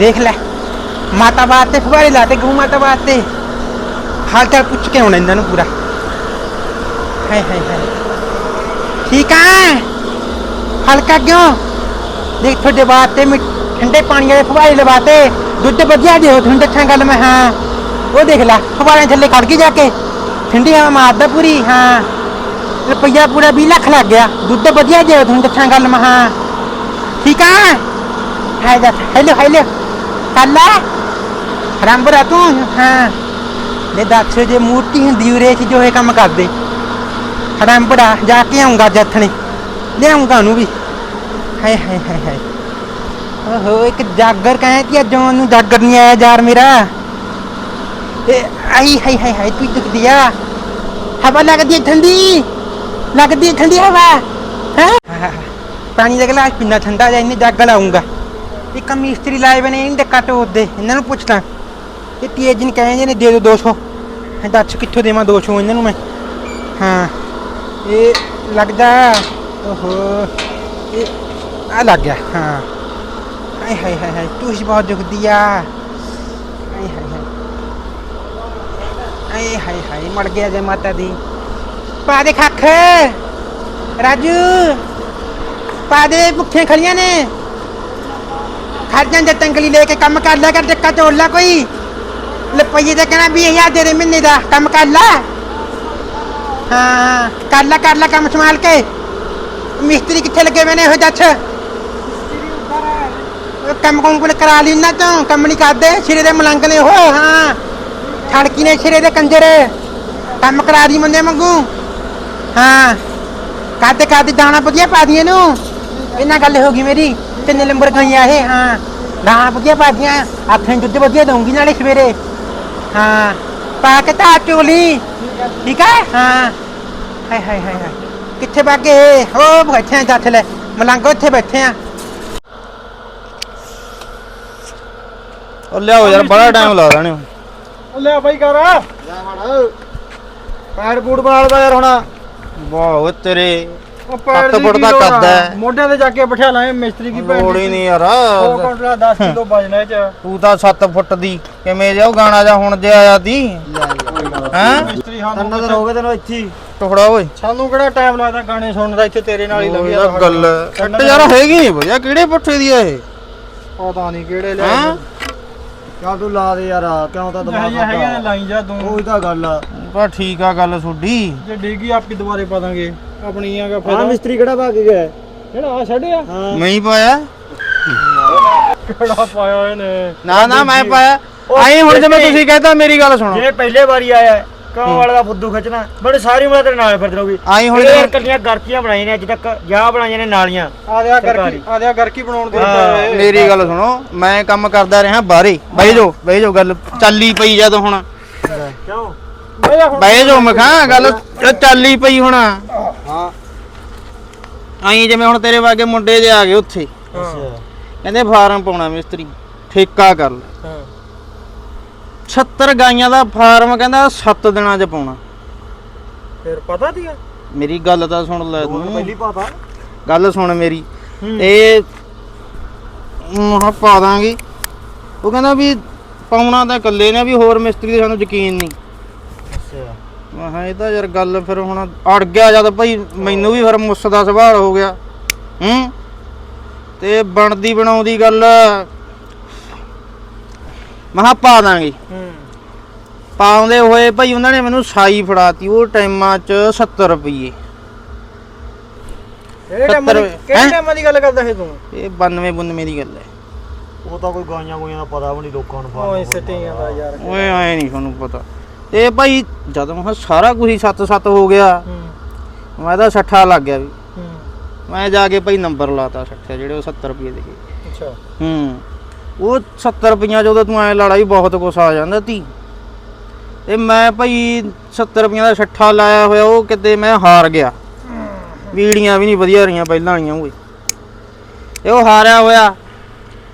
ਆਹਾ ਹਾ ਹਾ ਦੇਖ ਲੈ ਮਾਤਾ ਬਾਤ ਤੇ ਫੁਆਰੇ ਲਾ ਤੇ ਗਊ ਮਾਤਾ ਬਾਤ ਤੇ ਹਾਲ ਚਾਲ ਪੁੱਛ ਕੇ ਆਉਣਾ ਇਹਨਾਂ ਨੂੰ ਪੂਰਾ ਹਾਏ ਹਾਏ ਹਾਏ ਠੀਕ ਆ ਹਲਕਾ ਕਿਉਂ ਦੇਖ ਤੁਹਾਡੇ ਬਾਤ ਤੇ ਮਿ- ਠੰਡੇ ਪਾਣੀ ਵਾਲੇ ਫੁਆਰੇ ਲਵਾਤੇ ਦੁੱਧ ਵਧੀਆ ਦਿਓ ਤੁਹਾਨੂੰ ਦੱਸਾਂ ਗੱਲ ਮੈਂ ਹਾਂ ਉਹ ਦੇਖ ਲੈ ਫੁਆਰਿਆਂ ਥੱਲੇ ਖੜ ਗਈ ਜਾ ਕੇ ਠੰਡੀ ਹਵਾ ਮਾਰਦਾ ਪੂਰੀ ਹਾਂ ਰੁਪਈਆ ਪੂਰਾ 20 ਲੱਖ ਲੱਗ ਗਿਆ ਦੁੱਧ ਵਧੀਆ ਦਿਓ ਤੁਹਾਨੂੰ ਦੱਸਾਂ ਗੱਲ ਮੈਂ ਹਾਂ ਠੀਕ ਆ ਹਾਏ ਦਾ ਹੈਲੋ ਹੈਲੋ ਕੱਲਾ ਰੰਬਰਾ ਤੂੰ? ਹਾਂ। ਲੈ ਦੱਸ ਜੇ ਮੂਰਤੀ ਹੁੰਦੀ ਉਰੇ ਸੀ ਜੋ ਇਹ ਕੰਮ ਕਰਦੇ। ਰੰਬੜਾ ਜਾ ਕੇ ਆਉਂਗਾ ਜੱਥਣੇ। ਲਿਆਉਂਗਾ ਉਹਨੂੰ ਵੀ। ਹਾਏ ਹਾਏ ਹਾਏ ਹਾਏ। ਓਹੋ, ਇੱਕ ਜਾਗਰ ਕਹਿੰਦੀ ਅੱਜ ਨੂੰ ਜਾਗਰ ਨਹੀਂ ਆਇਆ ਯਾਰ ਮੇਰਾ। ਤੇ ਆਈ, ਹਾਏ ਹਾਏ ਹਾਏ, ਤੂੰ ਦੁਖਦੀ ਆ। ਹਵਾ ਲੱਗਦੀ ਹੈ ਠੰਡੀ। ਲੱਗਦੀ ਹੈ ਠੰਡੀ ਹਵਾ। ਹੈ? ਪਾਣੀ ਦਾ ਗਲਾਸ ਪੀਣਾ ਠੰਡਾ ਜਾਂ ਇਹਨੇ ਜੱਗ ਲਾਉਂਗਾ ਇੱਕ ਮਿਸਤਰੀ ਲਾਏ ਬਨੇ ਇਹਨੇ ਕੱਟ ਉਹਦੇ ਇਹਨਾਂ ਨੂੰ ਪੁੱਛਦਾ। ਇਹ ਤੀਏ ਕਹਿੰਦੇ ਨੇ, ਦੇ ਦਿਓ 200 ਹਾਂ ਦੱਸ ਕਿੱਥੋਂ ਦੇਵਾਂ 200 ਇਹਨਾਂ ਨੂੰ ਮੈਂ? ਹਾਂ, ਇਹ ਲੱਗਦਾ, ਓਹੋ, ਇਹ ਆ ਲੱਗ ਗਿਆ, ਹਾਂ। ਹਾਏ ਹਾਏ ਹਾਏ ਹਾਏ ਤੂੰ ਹੀ ਬਹੁਤ ਦੁਖਦੀ ਆ। ਹਾਏ ਹਾਏ ਹਾਏ। ਆਏ ਹਾਏ ਹਾਏ ਮੜ ਗਿਆ ਜੇ ਮਾਤਾ ਦੀ। ਪਾ ਦੇ ਖੱਖ। ਰਾਜੂ, ਪਾ ਦੇ, ਭੁੱਖੀਆਂ ਖੜੀਆਂ ਨੇ। ਖੜ ਜਾਂਦੇ ਤੰਗਲੀ ਲੈ ਕੇ ਕੰਮ ਕਰ ਲਿਆ ਕਰ ਟੱਕਾ ਤੋੜ ਲੈ ਕੋਈ। ਲਪਈਏ ਤੇ ਕਹਿਣਾ 20000 ਦੇ ਦੇ ਮਹੀਨੇ ਦਾ, ਕੰਮ ਕਰ ਲੈ। ਹਾਂ, ਕਰ ਲੈ ਕਰ ਲੈ ਕੰਮ ਸੰਭਾਲ ਕੇ। ਮਿਸਤਰੀ ਕਿੱਥੇ ਲੱਗੇ ਹੋਏ ਨੇ ਉਹ ਕੰਮ ਕੰਮ ਕੋਲ ਕਰਾ ਲਈ ਨਾ ਤੂੰ ਕੰਮ ਨਹੀਂ ਕਰਦੇ, ਸਿਰੇ ਦੇ ਮਲੰਗ ਨੇ ਉਹ, ਹਾਂ। ਛੜਕੀ ਨੇ ਸਿਰੇ ਦੇ ਕੰਜਰ। ਕੰਮ ਕਰਾ ਦੀ ਮੰਦੇ ਮੰਗੂ ਹਾਂ। ਕਾਤੇ ਕਾਤੇ ਦਾਣਾ ਵਧੀਆ ਪਾ ਦੀਏ ਨੂੰ ਇਹਨਾਂ ਗੱਲ ਹੋ ਗਈ ਮੇਰੀ, ਤਿੰਨ ਨੰਬਰ ਗਈਆਂ ਇਹ, ਹਾਂ। ਦਾਣਾ ਵਧੀਆ ਦੀਆਂ ਆਥਣ ਦੁੱਧ ਵਧੀਆ ਦਊਂਗੀ ਨਾਲੇ ਸਵੇਰੇ। ਹਾਂ ਪਾ ਕੇ ਤਾਂ ਚੋਲੀ। ਠੀਕ ਹੈ? ਹਾਂ। ਹਾਏ ਹਾਏ ਹਾਏ ਹਾਏ। ਕਿੱਥੇ ਬਾਗੇ ਹੋ ਬੈਠੇ ਆ ਜੱਥ ਲੈ। ਮਲੰਗ ਉੱਥੇ ਬੈਠੇ ਆ। ਉਹ ਲਿਆਓ ਯਾਰ ਬੜਾ ਟਾਈਮ ਲਾ ਦੇਣੇ ਉਹ ਲੈ ਬਾਈ ਕਰ। ਜਾ ਵੜ ਪੈਰ ਬੂਟ ਬਣਾ ਲਦਾ ਯਾਰ ਹੁਣ। ਵਾਹ ਓਏ ਤੇਰੇ। ਉਹ ਸੱਤ ਦੀ ਫੁੱਟ ਕੀ ਦਾ ਲੋੜ ਆ? ਕੱਦ ਹੈ। ਮੋਢਿਆਂ ਤੇ ਜਾ ਕੇ ਬਿਠਾ ਲਾਏ ਮਿਸਤਰੀ ਕੀ ਭੈਣ ਲੋੜ ਹੀ ਨਹੀਂ ਯਾਰ। ਉਹ ਕੰਟਲਾ 10 ਕਿਲੋ ਵਜਣਾ ਚ। ਤੂੰ ਤਾਂ 7 ਫੁੱਟ ਦੀ ਕਿਵੇਂ ਜਾ ਉਹ ਗਾਣਾ ਜਾ ਹੁਣ ਜੇ ਆਇਆ ਤੀ? ਹੈਂ? ਮਿਸਤਰੀ ਸਾਨੂੰ ਤਾਂ ਹੋ ਗਏ ਤੈਨੂੰ ਇੱਥੇ ਹੀ। ਟੁਕੜਾ ਓਏ। ਸਾਨੂੰ ਕਿਹੜਾ ਟਾਈਮ ਲੱਗਦਾ ਗਾਣੇ ਸੁਣਨ ਦਾ ਇੱਥੇ ਤੇਰੇ ਨਾਲ ਹੀ ਉਹੀ ਲੱਗਿਆ ਤਾਂ ਗੱਲ। ਕੱਟ ਯਾਰ ਹੈਗੀ ਨਹੀਂ ਵਧੀਆ ਕਿਹੜੇ ਪੁੱਠੇ ਦੀ ਆ ਇਹ? ਪਤਾ ਨਹੀਂ ਕਿਹੜੇ ਲੈ ਹੈਂ? ਚੱਲ ਤੂੰ ਲਾ ਦੇ ਯਾਰ ਕਿਉਂ ਤਾਂ ਦਿਮਾਗ ਹੈਗਾ ਨੇ ਲਾਈ ਜਾ ਤੂੰ। ਉਹੀ ਤਾਂ ਗੱਲ ਆ। ਬਾ ਠੀਕ ਆ ਗੱਲ ਤੁਹਾਡੀ। ਜੇ ਡੇਗੀ ਆਪੀ ਦੁਬਾਰੇ ਪਾ ਦਾਂਗੇ? ਆਪਣੀਆਂ ਦਾ ਹਾਂ ਫਾਇਦਾ। ਮਿਸਤਰੀ ਕਿਹੜਾ ਭੱਗ ਗਿਆ? ਜਿਹੜਾ ਆ। ਛੱਡਿਆ ਹਾਂ। ਮੈਂ ਹੀ ਪਾਇਆ। ਕਿਹੜਾ ਪਾਇਆ ਇਹਨੇ? ਨਾ ਨਾ ਮੈਂ ਪਾਇਆ। ਆਈ ਹੁਣ ਜਿਵੇਂ ਤੁਸੀਂ ਕਹਿੰਦਾ ਮੇਰੀ ਗੱਲ ਸੁਣੋ। ਜਿਹੜੇ ਪਹਿਲੇ ਵਾਰੀ ਆਇਆ ਕਿਉਂ ਵਾਲਾ ਦਾ ਫੁੱਦੂ ਖਿੱਚਣਾ ਬੜੇ ਸਾਰੀ ਉਮਰ ਤੇਰੇ ਨਾਲ ਫਿਰਦੇ ਰਹੋਗੇ। ਆਈ ਹੁਣ ਇਹ ਜਿਵੇਂ- ਕੱਲੀਆਂ ਗਰਕੀਆਂ ਬਣਾਈਆਂ ਨੇ ਅੱਜ ਤੱਕ ਜਾਂ ਬਣਾਈਆਂ ਨੇ ਨਾਲੀਆਂ ਆਦਿਆ ਗਰਕੀ ਸਰਕਾਰੀ। ਆਦਿਆ ਗਰਕੀ ਬਣਾਉਣ ਦੇ ਹਾਂ, ਦਿੱਤਾ। ਮੇਰੀ ਗੱਲ ਸੁਣੋ ਮੈਂ ਕੰਮ ਕਰਦਾ ਰਿਹਾ ਬਾਹਰੇ। ਬਹਿ ਜਾਓ ਬਹਿ ਜਾਓ ਗੱਲ ਚੱਲੀ ਪਈ ਜਦ ਹੁਣ। ਕਿਉਂ? ਬਹਿ ਜਾ ਹੁਣ। ਬਹਿ ਜਾਓ ਮੈਂ ਕਿਹਾ ਗੱਲ ਚੱਲੀ ਪਈ ਹੁਣ। ਹਾਂ। ਆਈ ਜਿਵੇਂ ਹੁਣ ਤੇਰੇ ਵਾਗੇ ਮੁੰਡੇ ਜੇ ਆ ਗਏ ਉੱਥੇ। ਕਹਿੰਦੇ ਫਾਰਮ ਪਾਉਣਾ ਮਿਸਤਰੀ ਠੇਕਾ ਕਰ ਲੈ। ਹਾਂ। 70 ਗਾਈਆਂ ਦਾ ਫਾਰਮ ਕਹਿੰਦਾ 7 ਦਿਨਾਂ 'ਚ ਪਾਉਣਾ। ਫਿਰ ਪਤਾ ਦੀਆ ਮੇਰੀ ਗੱਲ ਤਾਂ ਸੁਣ ਲੈ ਤੂੰ। ਪਹਿਲੀ ਪਤਾ ਗੱਲ ਸੁਣ ਮੇਰੀ। ਇਹ ਮਹਾ ਪਾ ਦਾਂਗੇ। ਉਹ ਕਹਿੰਦਾ ਵੀ ਪਾਉਣਾ ਤਾਂ ਇਕੱਲੇ ਨੇ ਵੀ ਹੋਰ ਮਿਸਤਰੀ ਦੇ ਸਾਨੂੰ ਯਕੀਨ ਨਹੀਂ। ਕਿਹਾ ਇਹ ਤਾਂ ਯਾਰ ਗੱਲ ਫਿਰ ਹੁਣ ਅੜ ਗਿਆ ਜਦ ਭਾਈ ਮੈਨੂੰ ਵੀ ਫਿਰ ਮੁੱਸ ਦਾ ਸਵਾਲ ਹੋ ਗਿਆ। ਹੂੰ? ਤੇ ਬਣਦੀ ਬਣਾਉਂਦੀ ਗੱਲ ਮਹਾ ਪਾ ਦਾਂਗੇ। ਹੂੰ। ਪਾਉਂਦੇ ਹੋਏ ਭਾਈ ਉਹਨਾਂ ਨੇ ਮੈਨੂੰ ਸਾਈ ਫੜਾਤੀ ਉਹ ਟਾਈਮਾਂ 'ਚ 70 ਰੁਪਏ ਕਿਹੜੇ ਟਾਈਮ ਦੀ ਹੈਂ? ਕਿਹੜੇ ਟਾਈਮ ਦੀ ਗੱਲ ਕਰਦਾ ਹੈ ਤੂੰ? ਇਹ 92 92 ਦੀ ਗੱਲ ਹੈ। ਉਹ ਤਾਂ ਕੋਈ ਗਾਈਆਂ ਗੋਈਆਂ ਦਾ ਪਤਾ ਵੀ ਨਹੀਂ ਲੋਕਾਂ ਨੂੰ ਓਏ ਸਟੀਆਂ ਦਾ ਯਾਰ। ਓਏ ਆਏ ਨਹੀਂ ਤੁਹਾਨੂੰ ਪਤਾ। ਤੇ ਭਾਈ ਜਦ ਮੈਂ ਸਾਰਾ ਕੁਝ ਹੀ 7-7 ਹੋ ਗਿਆ ਹੂੰ। ਮੈਂ ਤਾਂ 60 ਲੱਗ ਗਿਆ ਵੀ। ਹੂੰ। ਮੈਂ ਜਾ ਕੇ ਭਾਈ ਨੰਬਰ ਲਾਤਾ 60 ਜਿਹੜੇ ਉਹ 70 ਰੁਪਏ ਦੇ ਗਏ। ਅੱਛਾ। ਹੂੰ। ਉਹ 70 ਰੁਪਈਆਂ ਜਦੋਂ ਤੂੰ ਐ ਲੜਾਈ ਬਹੁਤ ਕੁਛ ਆ ਜਾਂਦਾ ਤੀ ਤੇ ਮੈਂ ਭਾਈ 70 ਰੁਪਈਆਂ ਦਾ ਛੱਠਾ ਲਾਇਆ ਹੋਇਆ ਉਹ ਕਿਤੇ ਮੈਂ ਹਾਰ ਗਿਆ। ਵੀੜੀਆਂ ਵੀ ਨਹੀਂ ਵਧੀਆ ਰਹੀਆਂ ਪਹਿਲਾਂ ਵਾਲੀਆਂ ਓਏ ਤੇ ਉਹ ਹਾਰਿਆ ਹੋਇਆ।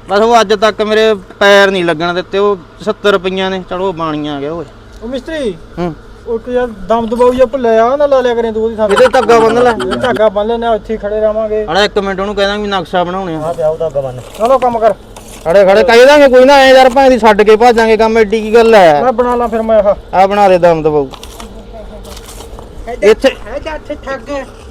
ਬਸ ਉਹ ਅੱਜ ਤੱਕ ਮੇਰੇ ਪੈਰ ਨਹੀਂ ਲੱਗਣ ਦਿੱਤੇ ਉਹ 70 ਰੁਪਈਆਂ ਨੇ ਚਲੋ ਬਾਣੀਆਂ ਆ ਗਿਆ ਓਏ। ਉਹ ਮਿਸਤਰੀ ਹੂੰ। ਉਹ ਕਿ ਯਾਰ ਦਮ ਦਬਾਉ ਜਾਂ ਭੁੱਲਿਆ ਆ ਨਾ ਲਾ ਲਿਆ ਕਰੇ ਤੂੰ ਉਹਦੀ ਥਾਂ। ਇਹਦੇ ਧੱਗਾ ਬੰਨ ਲੈ। ਇਹ ਧਾਗਾ ਬੰਨ ਉੱਥੇ ਹੀ ਖੜੇ ਰਵਾਂਗੇ ਅੜਾ ਇੱਕ ਮਿੰਟ ਉਹਨੂੰ ਕਹਿ ਦਾਂਗੇ ਵੀ ਨਕਸ਼ਾ ਬਣਾਉਣੇ ਆ। ਦਾ ਚਲੋ ਕੰਮ ਕਰ। ਖੜੇ ਖੜੇ ਕਹਿ ਦਾਂਗੇ ਕੋਈ ਨਾ ਐ ਯਾਰ ਭਾਂ ਦੀ ਛੱਡ ਕੇ ਭੱਜਾਂਗੇ ਕੰਮ ਐਡੀ ਕੀ ਗੱਲ ਐ। ਮੈਂ ਬਣਾ ਲਾਂ ਫਿਰ ਮੈਂ ਆਹ। ਆ ਬਣਾ ਦੇ ਦਮ ਦਬਾਉ ਇੱਥੇ ਹੈ ਜਾਂ ਇੱਥੇ ਠੱਗ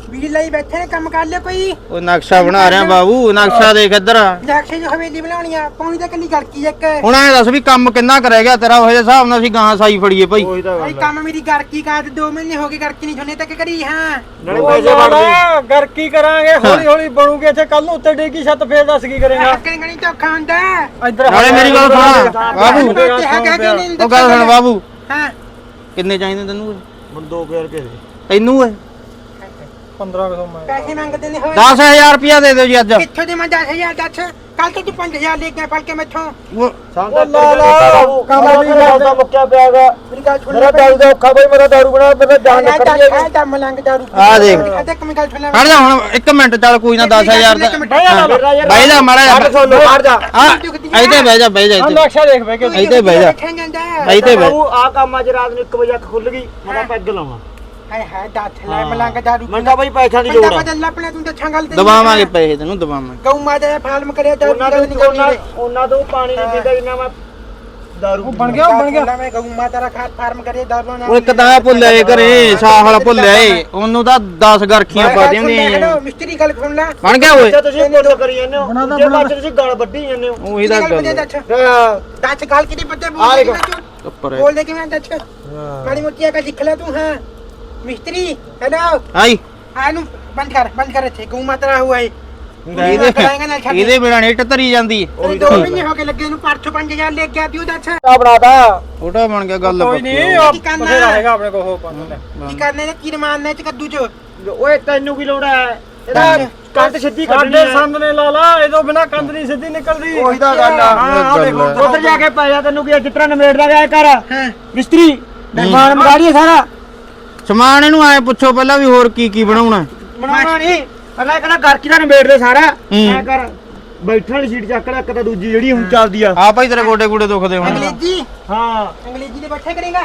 ਵੀੜੀ ਲਈ ਬੈਠੇ ਨੇ ਕੰਮ ਕਰ ਲਿਆ ਕੋਈ। ਉਹ ਨਕਸ਼ਾ ਬਣਾ ਰਿਹਾ ਬਾਬੂ ਨਕਸ਼ਾ ਦੇਖ ਇੱਧਰ ਜਾਖੇ ਜੋ ਹਵੇਲੀ ਬਣਾਉਣੀ ਆ ਪੌਣੀ ਤਾਂ ਕੱਲੀ ਗੜਕੀ ਇੱਕ। ਹੁਣ ਐ ਦੱਸ ਵੀ ਕੰਮ ਕਿੰਨਾ ਕਰ ਗਿਆ ਤੇਰਾ ਉਹ ਜਿਹੇ ਹਿਸਾਬ ਨਾਲ ਅਸੀਂ ਗਾਂ ਸਾਈ ਫੜੀਏ ਭਾਈ। ਉਹੀ ਤਾਂ ਭਾਈ ਕੰਮ ਮੇਰੀ ਗੜਕੀ ਕਾ ਤੇ 2 ਮਹੀਨੇ ਹੋ ਗਏ ਗੜਕੀ ਨਹੀਂ ਛੁੰਨੇ ਤੱਕ ਕਰੀ ਹਾਂ। ਨਾਲੇ ਪੈਸੇ ਵੜਦੇ ਕਰਾਂਗੇ ਹੌਲੀ ਹੌਲੀ ਬਣੂਗੇ ਇੱਥੇ ਕੱਲ ਨੂੰ ਉੱਤੇ ਡੇਗੀ ਛੱਤ ਫੇਰ ਦੱਸ ਕੀ ਕਰੇਗਾ। ਹੱਕਣ ਗਣੀ ਧੋਖਾ ਹੁੰਦਾ। ਇੱਧਰ ਨਾਲੇ ਮੇਰੀ ਗੱਲ ਸੁਣ ਬਾਬੂ। ਹੈਗਾ ਕਿ ਨਹੀਂ ਉਹ ਗੱਲ ਸੁਣ ਬਾਬੂ। ਹਾਂ। ਕਿੰਨੇ ਚਾਹੀਦੇ ਤੈਨੂੰ? ਹੁਣ 2000 ਕੇ ਦੇ। ਤੈਨੂੰ ਏ 15 ਕਿਲੋ ਮੈਂ ਪੈਸੇ ਮੰਗਦੇ ਨੇ ਹੋਏ। 10000 ਰੁਪਿਆ ਦੇ ਦਿਓ ਜੀ ਅੱਜ। ਕਿੱਥੋਂ ਦੇ ਮੈਂ 10000 ਦੱਸ? ਕੱਲ ਤੋਂ ਤੂੰ 5000 ਲੈ ਕੇ ਫੜ ਕੇ ਮੈਥੋਂ। ਉਹ ਸਾਨੂੰ ਉਹ ਲਾਲਾ, ਕੰਮ ਕੰਮ ਨਹੀਂ। ਕਰਦਾ। ਮੁੱਕਿਆ ਪਿਆਗਾ ਮੇਰੀ ਗੱਲ ਸੁਣ ਮੇਰਾ ਦਾਰੂ ਦਾ ਔਖਾ ਬਈ ਮੇਰਾ ਦਾਰੂ ਬਣਾ ਮੇਰਾ ਜਾਨ ਨਿਕਲ ਗਈ ਹੈ ਦਮ ਲੰਗ ਦਾਰੂ ਆ ਦੇਖ। ਤੇ ਇੱਕ ਮਿੰਟ ਗੱਲ ਸੁਣ ਲੈ। ਖੜ ਜਾ ਹੁਣ ਇੱਕ ਮਿੰਟ ਚੱਲ ਕੋਈ ਨਾ 10000 ਦਾ ਬਾਈ ਜਾ ਮਾੜਾ ਜਾ ਲੋ ਹਟ ਜਾ। ਆ ਇੱਥੇ ਬਹਿ ਜਾ ਬਹਿ ਜਾ ਇੱਥੇ। ਨਕਸ਼ਾ ਦੇਖ ਬੈ ਕੇ ਇੱਥੇ ਬਹਿ ਜਾ। ਇੱਥੇ ਬਹਿ ਆ ਕੰਮ ਅੱਜ ਰਾਤ ਨੂੰ 1 ਵਜੇ ਅੱਖ ਖੁੱਲ ਗਈ। ਮੈਂ ਤਾਂ ਪੈਗ ਲਾਵਾਂ। ਹਾਏ ਹਾਏ ਦੱਸ ਲੈ ਮਲੰਗ ਦਾਰੂ ਮੈਨੂੰ ਤਾਂ ਬਈ ਪੈਸਿਆਂ ਦੀ ਲੋੜ ਆ। ਬਦਲ ਆਪਣੇ ਤੂੰ ਦੱਸਾਂ ਗੱਲ ਤੇ ਦਬਾਵਾਂਗੇ ਪੈਸੇ ਤੈਨੂੰ ਦਬਾਵਾਂਗੇ ਗਊ ਮਾਤਾ ਦਾ ਫਾਲਮ ਕਰਿਆ ਦਾਰੂ ਉਹਨਾਂ ਦੀ ਗੱਲ ਤੋਂ ਉਹਨਾਂ ਕਰਨੀ ਉਹਨਾਂ ਤੋਂ ਪਾਣੀ ਨਹੀਂ ਪੀਂਦਾ ਜਿੰਨਾ ਮੈਂ ਦਾਰੂ ਉਹ ਬਣ ਗਿਆ ਉਹ ਬਣ ਗਿਆ। ਮੈਂ ਗਊ ਮਾਤਾ ਦਾ ਖਾਤ ਫਾਰਮ ਕਰਿਆ ਦਾਰੂ ਨਾਲ ਉਹ ਇੱਕ ਤਾਂ ਇਹ ਭੁੱਲਿਆ ਏ ਘਰੇ ਸਾਹਲ ਭੁੱਲਿਆ ਏ ਉਹਨੂੰ ਤਾਂ 10 ਗਰਖੀਆਂ ਪਾ ਦਿਆਂਗੇ ਮਿਸਤਰੀ ਗੱਲ ਸੁਣ ਲੈ। ਬਣ ਗਿਆ ਓਏ। ਅੱਛਾ ਤੁਸੀਂ ਬੋਲ ਕਰੀ ਜਾਂਦੇ ਹੋ। ਬਣਾ ਦਾ, ਜੇ ਬਾਅਦ 'ਚ ਤੁਸੀਂ ਗਾਲ ਵੱਢੀ ਜਾਂਦੇ ਹੋ। ਉਹੀ ਤਾਂ ਗੱਲ ਤੇ ਦੱਸ ਗੱਲ ਕਿਹਦੀ ਪੱਤੇ ਆ ਬੋਲ ਦੇਖੋ। ਉੱਪਰ। ਬੋਲ ਦੇ ਕਿਵੇਂ ਦੱਸ। ਮਾੜੀ ਮੋਟੀ ਕਾ ਸਿੱਖ ਲੈ ਤੂੰ ਹਾਂ। ਮਿਸਤਰੀ ਹੈਲੋ ਆਈ ਆ ਨੂੰ ਬੰਦ ਕਰ ਬੰਦ ਕਰ ਇੱਥੇ ਗਊ ਮਾਤਾ ਦਾ ਹੋਇਆ ਏ ਇਹਦੇ ਇਹਦੇ ਬਿਨਾਂ ਨਹੀਂ ਟੱਤਰੀ ਜਾਂਦੀ। ਉਹੀ ਦੋ ਮਹੀਨੇ ਹੋ ਗਏ ਲੱਗੇ ਨੂੰ ਪਰਸੋਂ 5000 ਲੈ ਕੇ ਆ ਤੂੰ ਦੱਸ ਆ ਬਣਾਤਾ। ਉਹਦਾ ਬਣ ਗਿਆ ਗੱਲ ਕੋਈ ਨਹੀਂ ਕੀ ਕਰਨਾ? ਬਥੇਰਾ ਹੈਗਾ ਆਪਣੇ ਕੋਲ ਉਹ ਪੰਨ ਲੈ ਕੀ ਕਰਨੇ ਨੇ ਕੀ ਮਾਰਨੇ ਚ ਕੱਦੂ ਚ? ਓਏ ਤੈਨੂੰ ਕੀ ਲੋੜ ਹੈ? ਇਹਦਾ ਕੰਧ ਸਿੱਧੀ ਕੱਢਣੀ ਸਾਡੇ ਹੈ। ਸੰਦ ਨੇ ਲਾਲਾ ਇਹਦੋਂ ਬਿਨਾ ਕੰਧ ਨਹੀਂ ਸਿੱਧੀ ਨਿਕਲਦੀ। ਉਹੀ ਤਾਂ ਗੱਲ ਆ। ਇਹ ਗੱਲ ਹੈ। ਉਧਰ ਜਾ ਕੇ ਪੈ ਜਾ ਤੈਨੂੰ ਕੀ ਜਿਸ ਤਰ੍ਹਾਂ ਨਵੇੜਦਾ ਗਿਆ ਕਰ। ਹਾਂ। ਮਿਸਤਰੀ ਮਹਿਮਾਨ ਮਗਾੜੀ ਸਾਰਾ। ਸਮਾਨ ਇਹਨੂੰ ਐ ਪੁੱਛੋ ਪਹਿਲਾਂ ਵੀ ਹੋਰ ਕੀ ਕੀ ਬਣਾਉਣਾ ਬਣਾਉਣਾ ਨਹੀਂ। ਅਗਲਾ ਕਹਿੰਦਾ ਘਰ ਕੀ ਦਾ ਨਵੇੜ ਦੇ ਸਾਰਾ। ਹੂੰ। ਐ ਕਰ ਬੈਠਣ ਵਾਲੀ ਸੀਟ ਚੱਕ ਲੈ ਇੱਕ ਤਾਂ ਦੂਜੀ ਜਿਹੜੀ ਹੁਣ ਚੱਲਦੀ ਆ। ਆ ਭਾਈ ਤੇਰੇ ਗੋਡੇ ਗੋਡੇ ਦੁਖਦੇ ਹੁਣ। ਅੰਗਰੇਜ਼ੀ? ਹਾਂ। ਅੰਗਰੇਜ਼ੀ ਦੇ ਬੈਠੇ ਕਰੇਗਾ?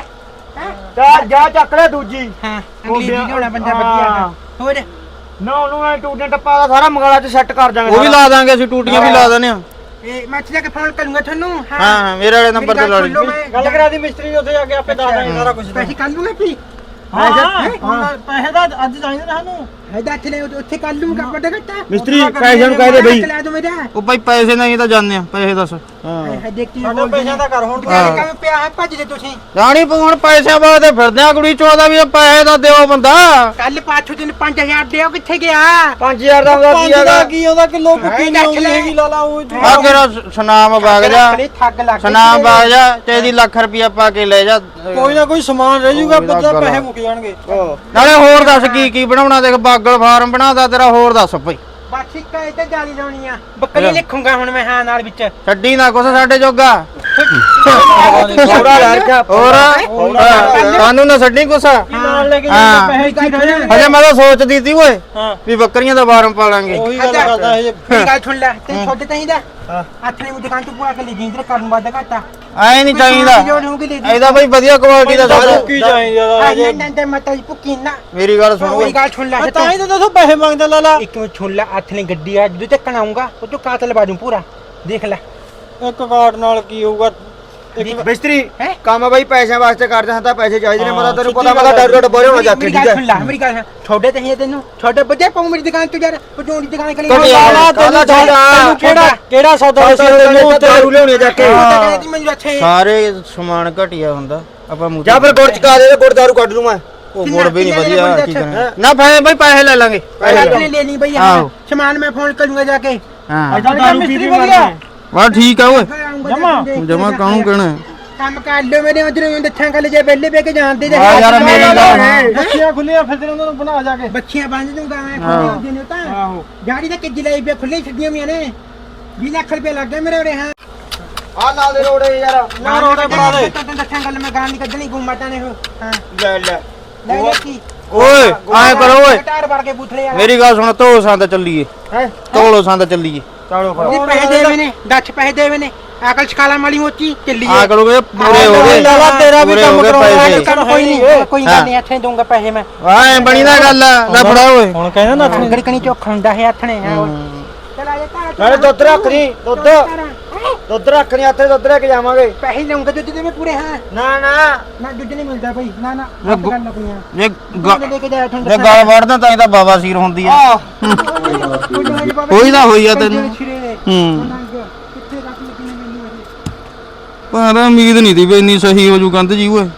ਹਾਂ? ਚਾਰ ਜਾ ਚੱਕ ਲੈ ਦੂਜੀ। ਹਾਂ ਅੰਗਰੇਜ਼ੀ ਦੇ ਹੋਣਾ ਬੰਦਾ ਹਾਂ। ਵਧੀਆ ਹੋਰ? ਨਾ ਉਹਨੂੰ ਐ ਟੂਟੇ ਟੱਪਾ ਦਾ ਸਾਰਾ ਮੰਗਾਲਾ ਚ ਸੈੱਟ ਕਰ ਜਾਵਾਂਗੇ ਉਹ ਵੀ ਲਾ ਦਾਂਗੇ ਅਸੀਂ ਟੂਟੀਆਂ ਵੀ ਲਾ ਦਿੰਦੇ ਆ ਇਹ ਮੈਂ ਇੱਥੇ ਜਾ ਕੇ ਫੋਨ ਕਰੂੰਗਾ ਤੁਹਾਨੂੰ। ਹਾਂ। ਹਾਂ ਮੇਰੇ ਵਾਲੇ ਨੰਬਰ ਤੇ ਲਾ ਲਈ। ਗੱਲ ਕਰਾ ਦੀ ਮਿਸਤਰੀ ਉੱਥੇ ਜਾ ਕੇ ਆਪੇ ਦੱਸ ਦਾਂਗੇ ਸਾਰਾ ਕੁਝ ਪੈਸੇ ਕਰ ਲੂੰਗਾ ਵੀ ਹਾਂ। ਹਾਂ? ਪੈਸੇ ਦਾ ਅੱਜ ਚਾਹੀਦੇ ਨੇ ਸਾਨੂੰ। ਹੈਦਾ ਚਲੇ ਉੱਥੇ ਕਰ ਲੂੰਗਾ ਵੱਡਾ ਘੱਟਾ ਮਿਸਤਰੀ ਪੈਸੇ ਨੂੰ ਕਹਿ ਦੇ ਬਈ। ਚਲਾ ਦੋ ਮੇਰਾ। ਉਹ ਭਾਈ ਪੈਸੇ ਨਹੀਂ ਤਾਂ ਜਾਂਦੇ ਆ। ਪੈਸੇ ਦੱਸ। ਹਾਏ ਹਾਏ ਦੇਖੀ ਸਾਡੇ ਪੈਸਿਆਂ ਦਾ ਕਰ ਹੁਣ ਮੇਰੇ ਕੰਮ ਪਿਆ ਹੈ? ਭੱਜ ਜੇ ਤੁਸੀਂ। ਜਾਣੀ ਪਊ ਹੁਣ ਪੈਸਿਆਂ ਬਾਅਦ ਫਿਰਦੇ ਆ ਕੁੜੀ ਚੋਦਾ ਵੀ ਪੈਸੇ ਤਾਂ ਦਿਓ ਬੰਦਾ। ਕੱਲ ਪਾਛੂ ਦਿਨ 5000 ਦਿਓ ਕਿੱਥੇ ਗਿਆ? 5000 ਦਾ ਹੁੰਦਾ ਕੀ ਪੰਜ ਦਾ ਹੈਗਾ ਕੀ ਉਹਦਾ ਕਿਲੋ ਕੁੱਕੀ ਹਾਏ, ਨਹੀਂ ਆਉਂਦੀ ਦੱਸ ਲੈ। ਹੈਗੀ ਲਾਲਾ ਉਹ ਇੱਥੇ। ਆ ਤੇਰਾ ਸ- ਸੁਨਾਮ ਵਗ ਜਾ। ਬੜੇ ਠੱਗ ਲੱਗ ਗਏ ਸੁਨਾਮ ਵਗ ਜਾ ਤੇ ਇਹਦੀ ਲੱਖ ਰੁਪਇਆ ਪਾ ਕੇ ਲੈ ਜਾ। ਕੋਈ ਨਾ ਕੋਈ ਸਮਾਨ ਰਹਿ ਜੂਗਾ ਗੱਲ। ਪੈਸੇ ਮੁੱਕ ਜਾਣਗੇ। ਨਾਲੇ ਹੋਰ ਦੱਸ ਕੀ ਕੀ ਬਣਾਉਣਾ ਦੇਖ ਬਾਗਲ ਫਾਰਮ ਬਣਾਦਾ ਤੇਰਾ ਹੋਰ ਦੱਸ ਭਾਈ ਬਸ ਇੱਕ ਇੱਥੇ ਜਾਲੀ ਲਾਉਣੀ ਆ। ਬੱਕਰੀ ਲਿਖੂੰਗਾ ਹੁਣ ਮੈਂ ਹਾਂ ਨਾਲ ਵਿੱਚ। ਛੱਡੀ ਨਾ ਕੁਛ ਸਾਡੇ ਜੋਗਾ। ਥੋੜਾ ਹੋਰ ਨਾ ਛੱਡੀ ਕੁਛ ਕੀ ਨਾਲ ਲੈ ਕੇ ਹਾਂ। ਜਾਣਾ ਪੈਸੇ ਇੱਥੇ ਹੀ ਰਹਿ ਜਾਣਗੇ ਹਜੇ ਮੈਂ ਤਾਂ ਸੋਚਦੀ ਤੀ ਓਏ ਹਾਂ। ਵੀ ਬੱਕਰੀਆਂ ਦਾ ਫਾਰਮ ਪਾਲਾਂਗੇ। ਉਹੀ ਗੱਲ ਕਰਦਾ ਇਹ। ਮੇਰੀ ਗੱਲ ਸੁਣ ਲੈ ਤੇ ਛੋਟੇ ਤਹੀਂ ਦਾ? ਹੱਥ ਨੇ ਦੁਕਾਨ ਤੋਂ ਪੂਰਾ ਕੇ ਲੈ ਜਿੰਦਰ ਕਰਨ ਵਾਦਾ ਘਾਟਾ। ਐ ਨਹੀਂ ਚਾਹੀਦਾ। ਜੋ ਹੋਊਗੀ ਲੈ ਜੀ ਇਹਦਾ ਬਈ ਵਧੀਆ ਕੁਆਲਿਟੀ ਦਾ ਸਾਡਾ ਸੌਦਾ ਕੀ ਚਾਹੀਦਾ ਆ ਹਜੇ। ਨੰਨ ਨੰਨ ਤੇ ਮਤਾ ਜੀ ਭੁੱਕੀ ਨਾ ਮੇਰੀ ਗੱਲ ਸੁਣ। ਓਏ ਮੇਰੀ ਗੱਲ ਸੁਣ ਲੈ ਤਾਂ ਹੀ ਤਾਂ ਦੱਸੋ ਪੈਸੇ ਮੰਗਦਾ ਲਾਲਾ। ਇੱਕ ਮਿੰਟ ਸੁਣ ਲੈ ਹੱਥ ਨੇ ਗੱਡੀ ਆ ਜਦੋਂ ਚੱਕਣ ਆਉਂਗਾ ਉਹ ਤੋਂ ਕਾਤਲ ਬਾਜੂ ਪੂਰਾ। ਦੇਖ ਲੈ। ਇੱਕ ਕਾਰਡ ਨਾਲ ਕੀ ਹੋਊਗਾ? ਇੱਕ ਮਿਸਤਰੀ ਹੈਂ? ਕੰਮ ਬਾਈ ਪੈਸਿਆਂ ਵਾਸਤੇ ਕਰਦੇ ਹਾਂ ਤਾਂ ਪੈਸੇ ਚਾਹੀਦੇ ਨੇ ਮਤਾ ਤੈਨੂੰ ਪਤਾ ਮਤਾ। ਡਰ ਡਰ ਬਰੇ ਹੋਣਾ ਜਾ। ਕੇ ਠੀਕ ਹੈ ਸੁਣ ਲੈ ਮੇਰੀ ਗੱਲ ਛੋਟੇ ਤੇ ਹੀ ਤੈਨੂੰ? ਛੋਟੇ ਬੱਜੇ ਪਾਉ ਮੇਰੀ ਦੁਕਾਨ ਤੋਂ ਯਾਰ ਪਜੋੜੀ ਦੁਕਾਨ ਕਰੀ ਲਾਲਾ ਤੈਨੂੰ? ਕਿਹੜਾ ਕਿਹੜਾ ਸੌਦਾ ਦੱਸਿਆ ਤੈਨੂੰ ਉੱਤੇ ਦਾਰੂ ਲਿਆਉਣੀ ਜਾ ਕੇ। ਮੈਨੂੰ ਅੱਛੇ ਸਾਰੇ ਸਮਾਨ ਘਟਿਆ ਹੁੰਦਾ। ਆਪਾਂ ਮੂੰਹ ਜਾਂ ਫਿਰ ਗੁੜ ਚਕਾ ਦੇ ਤੇ ਗੁੜ ਦਾਰੂ ਕੱਢ ਲੂ ਮੈਂ ਉਹ ਗੁੜ ਵੀ ਨਹੀਂ ਵਧੀਆ ਕੀ। ਕਰਨਾ ਨਾ ਫੇ ਬਈ ਪੈਸੇ ਲੈ ਲਾਂਗੇ। ਪੈਸੇ ਲੈ ਲੈਣੀ ਬਈ ਹਾਂ। ਆਹੋ। ਸਮਾਨ ਮੈਂ ਫੋਨ ਕਰੂੰਗਾ ਜਾ ਕੇ। ਹਾਂ। ਅੱਜ ਦਾਰੂ ਪੀ ਪੀ ਵਧੀਆ। ਵਾ ਠੀਕ ਆ ਓਏ। ਜਮਾਂ? ਜਮਾ ਕਾਹਨੂੰ ਕਹਿਣਾ? ਕੰਮ ਕਰ ਲਿਓ ਮੇਰੇ ਉਧਰੋਂ ਦੱਸਾਂ ਗੱਲ ਜੇ ਬੈਲੇ ਬੈ ਕੇ ਜਾਣਦੇ ਜੇ ਆ ਯਾਰ ਮੇਰੀ ਗੱਲ ਸੁਣ। ਬੱਚੀਆਂ ਖੁੱਲੀਆਂ ਫਿਰ ਤੈਨੂੰ ਉਹਨਾਂ ਨੂੰ ਬਣਾ ਜਾ ਕੇ। ਬੱਚੀਆਂ ਬੰਦ ਦੂੰਗਾ ਮੈਂ ਆਹੋ। ਖੁੱਲੇ ਹੁੰਦੇ ਨੇ ਤਾਂ। ਆਹੋ। ਗਾੜੀ ਦਾ ਕਿੱਜੀ ਲਈ ਪਿਆ ਖੁੱਲੇ ਛੱਡੀਆਂ ਮੀਆਂ ਨੇ। 20 ਲੱਖ ਰੁਪਏ ਲੱਗ ਗਏ ਮੇਰੇ ਉਰੇ ਹਾਂ। ਆ ਨਾਲ ਦੇ ਰੋੜੇ ਯਾਰ ਨਾ ਰੋੜੇ ਬਣਾ ਦੇ। ਤੈਨੂੰ ਦੱਸਾਂ ਗੱਲ ਮੈਂ ਗਾਂ ਨਹੀਂ ਕੱਢਣੀ ਗੁੰਮਾਟਾ ਨੇ ਉਹ ਹਾਂ। ਲੈ ਲੈ। ਲੈ ਲੈ ਕੀ ਓਏ ਐ ਕਰੋ ਓਏ। ਟਾਰ ਵੜ ਕੇ ਬੂਥਲੇ ਯਾਰ ਮੇਰੀ ਗੱਲ ਸੁਣ ਧੋ ਸੰਦ ਚੱਲੀਏ। ਹੈ? ਤੋਲੋ ਸੰਦ ਚੱਲੀਏ। ਚਲੋ ਫਿਰ ਜੀ ਪੈਸੇ ਦੇ ਮੈਨੇ ਦੱਸ ਪੈਸੇ ਦੇ ਮੈਨੇ ਅਕਲ ਛਕਾਲਾ ਮਾਲੀ ਮੋਚੀ ਚੱਲੀ ਆ ਕਰੋਗੇ ਪੂਰੇ ਹੋ ਗਏ ਤੇਰਾ ਵੀ ਕੰਮ ਕਰਾਉਣਾ। ਕੋਈ ਨਹੀਂ ਕੋਈ ਗੱਲ ਨਹੀਂ ਹੱਥਣੇ ਦਊਂਗਾ ਪੈਸੇ ਮੈਂ। ਐ ਬਣੀ ਨਾ ਗੱਲ ਲੈ ਫੜਾ ਓਏ। ਹੁਣ ਕਹਿੰਦਾ ਨਾ ਤੂੰ। ਗੜਕਣੀ ਚੋਖ ਹੁੰਦਾ ਹੈ ਹੱਥਣੇ ਹੈ ਚਲ ਆ ਜਾ ਤਾਰਾ ਨਾਲੇ ਦੁੱਧ ਰੱਖ ਦੀ ਦੁੱਧ। ਦੁੱਧ ਰੱਖ ਦੀ ਹੱਥੇ ਦੁੱਧ ਲੈ ਕੇ ਜਾਵਾਂਗੇ। ਪੈਸੇ ਲਊਂਗਾ ਦੁੱਧ ਦੇ ਮੈਂ ਪੂਰੇ ਹਾਂ? ਨਾ ਨਾ। ਨਾ ਦੁੱਧ ਨਹੀਂ ਮਿਲਦਾ ਭਾਈ। ਨਾ ਨਾ ਗੁ- ਗੱਲ ਆਪਣੀਆਂ ਜੇ ਦੁੱਧ ਲੈ ਕੇ ਜਾ ਠੰਡ ਜੇ ਗਾਲ ਵੜਦਾ ਤਾਂ ਤਾਂ ਬਾਬਾ ਸੀਰ ਹੁੰਦੀ ਆ। ਹੋਈ ਤਾਂ ਹੋਈ ਆ ਤੈਨੂੰ। ਹੂੰ। ਕਿੱਥੇ ਰੱਖ ਲੱਗੀ ਮੈਨੂੰ ਇਹ? ਪਰ ਉਮੀਦ ਨਹੀਂ ਦੀ ਵੀ ਇੰਨੀ ਸਹੀ ਹੋ ਜੂ ਕੰਧ ਜੀ ਓਏ।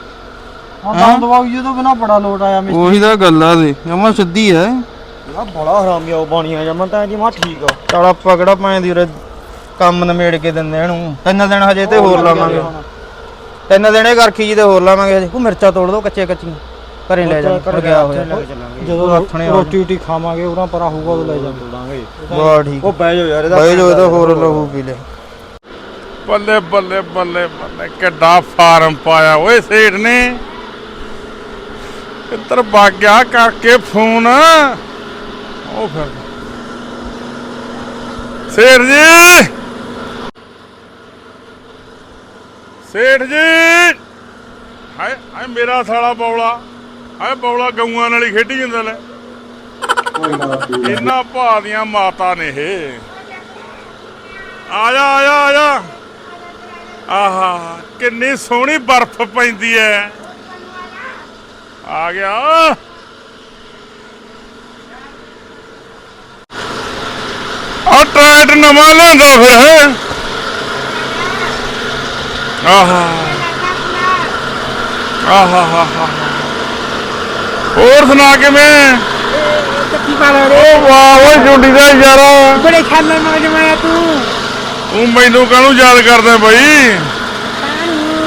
ਹਾਂ ਦਮ ਦਵਾਈ ਤੋਂ ਬਿਨਾ ਬੜਾ ਲੋਟ ਆਇਆ ਮਿਸਤਰੀ। ਉਹੀ ਤਾਂ ਗੱਲ ਆ ਦੇ ਜਮਾ ਸਿੱਧੀ ਐ ਆ ਬੜਾ ਹਰਾਮੀ ਆ ਉਹ ਬਾਣੀਆਂ ਜਮਨ ਤਾਂ ਜੀ ਮਾ ਠੀਕ ਆ। ਚਲ ਆਪਾਂ ਕਿਹੜਾ ਪਾਏ ਦੀ ਉਰੇ ਕੰਮ ਨਿਮੇੜ ਕੇ ਦਿੰਦੇ ਇਹਨੂੰ। ਤਿੰਨ ਦਿਨ ਹਜੇ ਤੇ ਹੋਰ ਲਾਵਾਂਗੇ। ਤਿੰਨ ਦਿਨ ਇਹ ਕਰਖੀ ਜੀ ਤੇ ਹੋਰ ਲਾਵਾਂਗੇ ਹਜੇ। ਉਹ ਮਿਰਚਾਂ ਤੋੜ ਦੋ ਕੱਚੇ ਕੱਚੀਆਂ। ਘਰੇ ਲੈ ਜਾ ਘਰੇ ਗਿਆ ਹੋਇਆ। ਜਦੋਂ ਆ ਰੋਟੀ ਰੋਟੀ ਖਾਵਾਂਗੇ ਉਹਨਾਂ ਪਰਾਂ ਹੋਊਗਾ ਉਹ ਲੈ ਜਾਵਾਂਗੇ। ਤੋੜਾਂਗੇ। ਬਾ ਠੀਕ। ਉਹ ਬਹਿ ਜਾਓ ਯਾਰ ਇਹਦਾ ਬਾਈ ਜੋ ਇਹਦਾ ਹੋਰ ਲਹੂ ਪੀ ਲੈ। ਬੱਲੇ ਬੱਲੇ ਬੱਲੇ ਬੱਲੇ ਕਿੱਡਾ ਫਾਰਮ ਪਾਇਆ ਓਏ ਸੇਠ ਨੇ। ਇੱਧਰ ਵਗ ਗਿਆ ਕਰਕੇ ਫੋਨ। ਉਹ ਫਿਰ। ਸੇਠ ਜੀ! ਸੇਠ ਜੀ। ਹਾਏ ਹਾਏ ਮੇਰਾ ਸਾਲਾ ਬੌਲਾ। ਹਾਏ ਬੌਲਾ ਗਊਆਂ ਨਾਲ ਹੀ ਖੇਡੀ ਜਾਂਦਾ ਲੈ। ਇਹਨਾਂ ਭਾ ਦੀਆਂ ਮਾਤਾ ਨੇ ਇਹ। ਆ ਜਾ ਆ ਜਾ ਆ ਜਾ। ਆਹਾ, ਕਿੰਨੀ ਸੋਹਣੀ ਬਰਫ਼ ਪੈਂਦੀ ਐ। ਆ ਗਿਆ। ਆ ਟਰੈਟ ਨਵਾਂ ਲਿਆਂਦਾ ਫਿਰ ਆਹਾ। ਆਹਾ ਹਾ ਹਾ ਹੋਰ ਸੁਣਾ ਕਿਵੇਂ? ਚੱਕੀ ਵਾਲਾ ਰੇ ਓ ਵਾਹ ਓਏ ਜੁੰਡੀ ਦਾ ਯਾਰਾ। ਬੜੇ ਮਗਜ ਮੈਂ ਤੂੰ। ਤੂੰ ਮੈਨੂੰ ਕਾਹਨੂੰ ਯਾਦ ਕਰਦਾ ਬਈ?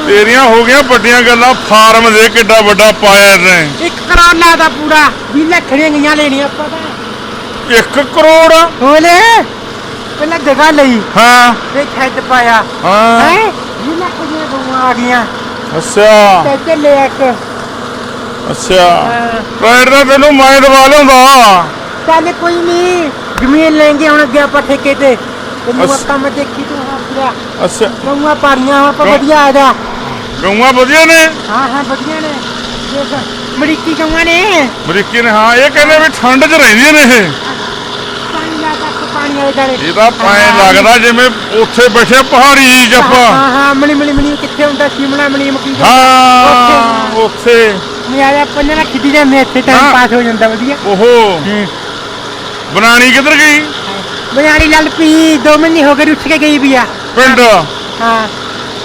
ਤੇਰੀਆਂ ਹੋ ਗਈਆਂ ਵੱਡੀਆਂ ਗੱਲਾਂ ਫਾਰਮ ਦੇ ਕਿੱਡਾ ਵੱਡਾ ਪਾਇਆ ਤੈਂ ਇੱਕ ਕਰੋਲਾ ਦਾ ਪੂਰਾ ਵੀ ਲੱਖੜੀਆਂ ਗਈਆਂ ਲੈਣੀਆਂ ਆਪਾਂ ਤਾਂ। 1 ਕਰੋੜ? ਹੋਲੇ ਪਹਿਲਾਂ ਜਗ੍ਹਾ ਲਈ। ਹਾਂ। ਤੇ ਖੱਡ ਪਾਇਆ। ਹਾਂ। ਹੈ? ਵੀ ਲੱਖੜੀਆਂ ਗਊਆਂ ਆ ਗਈਆਂ? ਅੱਛਾ। ਤੇ ਚੱਲੇ ਇੱਕ। ਅੱਛਾ। ਟਰੈਡ ਦਾ ਤੈਨੂੰ ਮੈਂ ਦਵਾ ਲਿਆਉਂਦਾ ਚੱਲ ਕੋਈ ਨਹੀਂ ਜ਼ਮੀਨ ਲੈਂਗੇ ਹੁਣ ਅੱਗੇ ਆਪਾਂ ਠੇਕੇ ਤੇ। ਤੈਨੂੰ। ਆਪਾਂ ਮੈਂ ਦੇਖੀ ਤੂੰ ਲਿਆ। ਅੱਛਾ। ਗਊਆਂ ਪਾਰੀਆਂ ਆਪਾਂ ਵਧੀਆ ਆ ਜਾ। ਗਊਆਂ ਵਧੀਆ ਨੇ? ਹਾਂ ਹਾਂ ਵਧੀਆ ਨੇ। ਦੇਖ ਮਰੀਕੀ ਗਊਆਂ ਨੇ। ਅਮਰੀਕੀ ਨੇ ਹਾਂ ਇਹ ਕਹਿੰਦੇ ਵੀ ਠੰਡ 'ਚ ਰਹਿੰਦੀਆਂ ਨੇ ਇਹ। ਦਾਣੇ। ਇਹਦਾ ਪਾਏ ਲੱਗਦਾ ਜਿਵੇਂ ਉੱਥੇ ਬੈਠੇ ਪਹਾੜੀ 'ਚ ਆਪਾਂ। ਹਾਂ ਹਾਂ ਮਣੀ ਮਣੀ ਮਣੀ ਕਿੱਥੇ ਹੁੰਦਾ? ਸ਼ਿਮਲਾ ਮਣੀ ਮਕੀ ਹਾਂ ਉੱਥੇ। ਮੈਂ ਆਇਆ ਪੰਨੇ ਨਾਲ ਖਿੱਦੀ ਜਾਂਦੇ ਇੱਥੇ ਟਾਈਮ ਹਾਂ। ਪਾਸ ਹੋ ਜਾਂਦਾ ਵਧੀਆ। ਓਹੋ। ਬਣਾਣੀ ਕਿੱਧਰ ਗਈ? ਬਿਆਰੀ ਲਲ ਪੀ ਦੋ ਮਹੀਨੇ ਹੋ ਗਏ ਰੁੱਸ ਕੇ ਗਈ ਵੀ ਆ। ਪਿੰਡ? ਹਾਂ।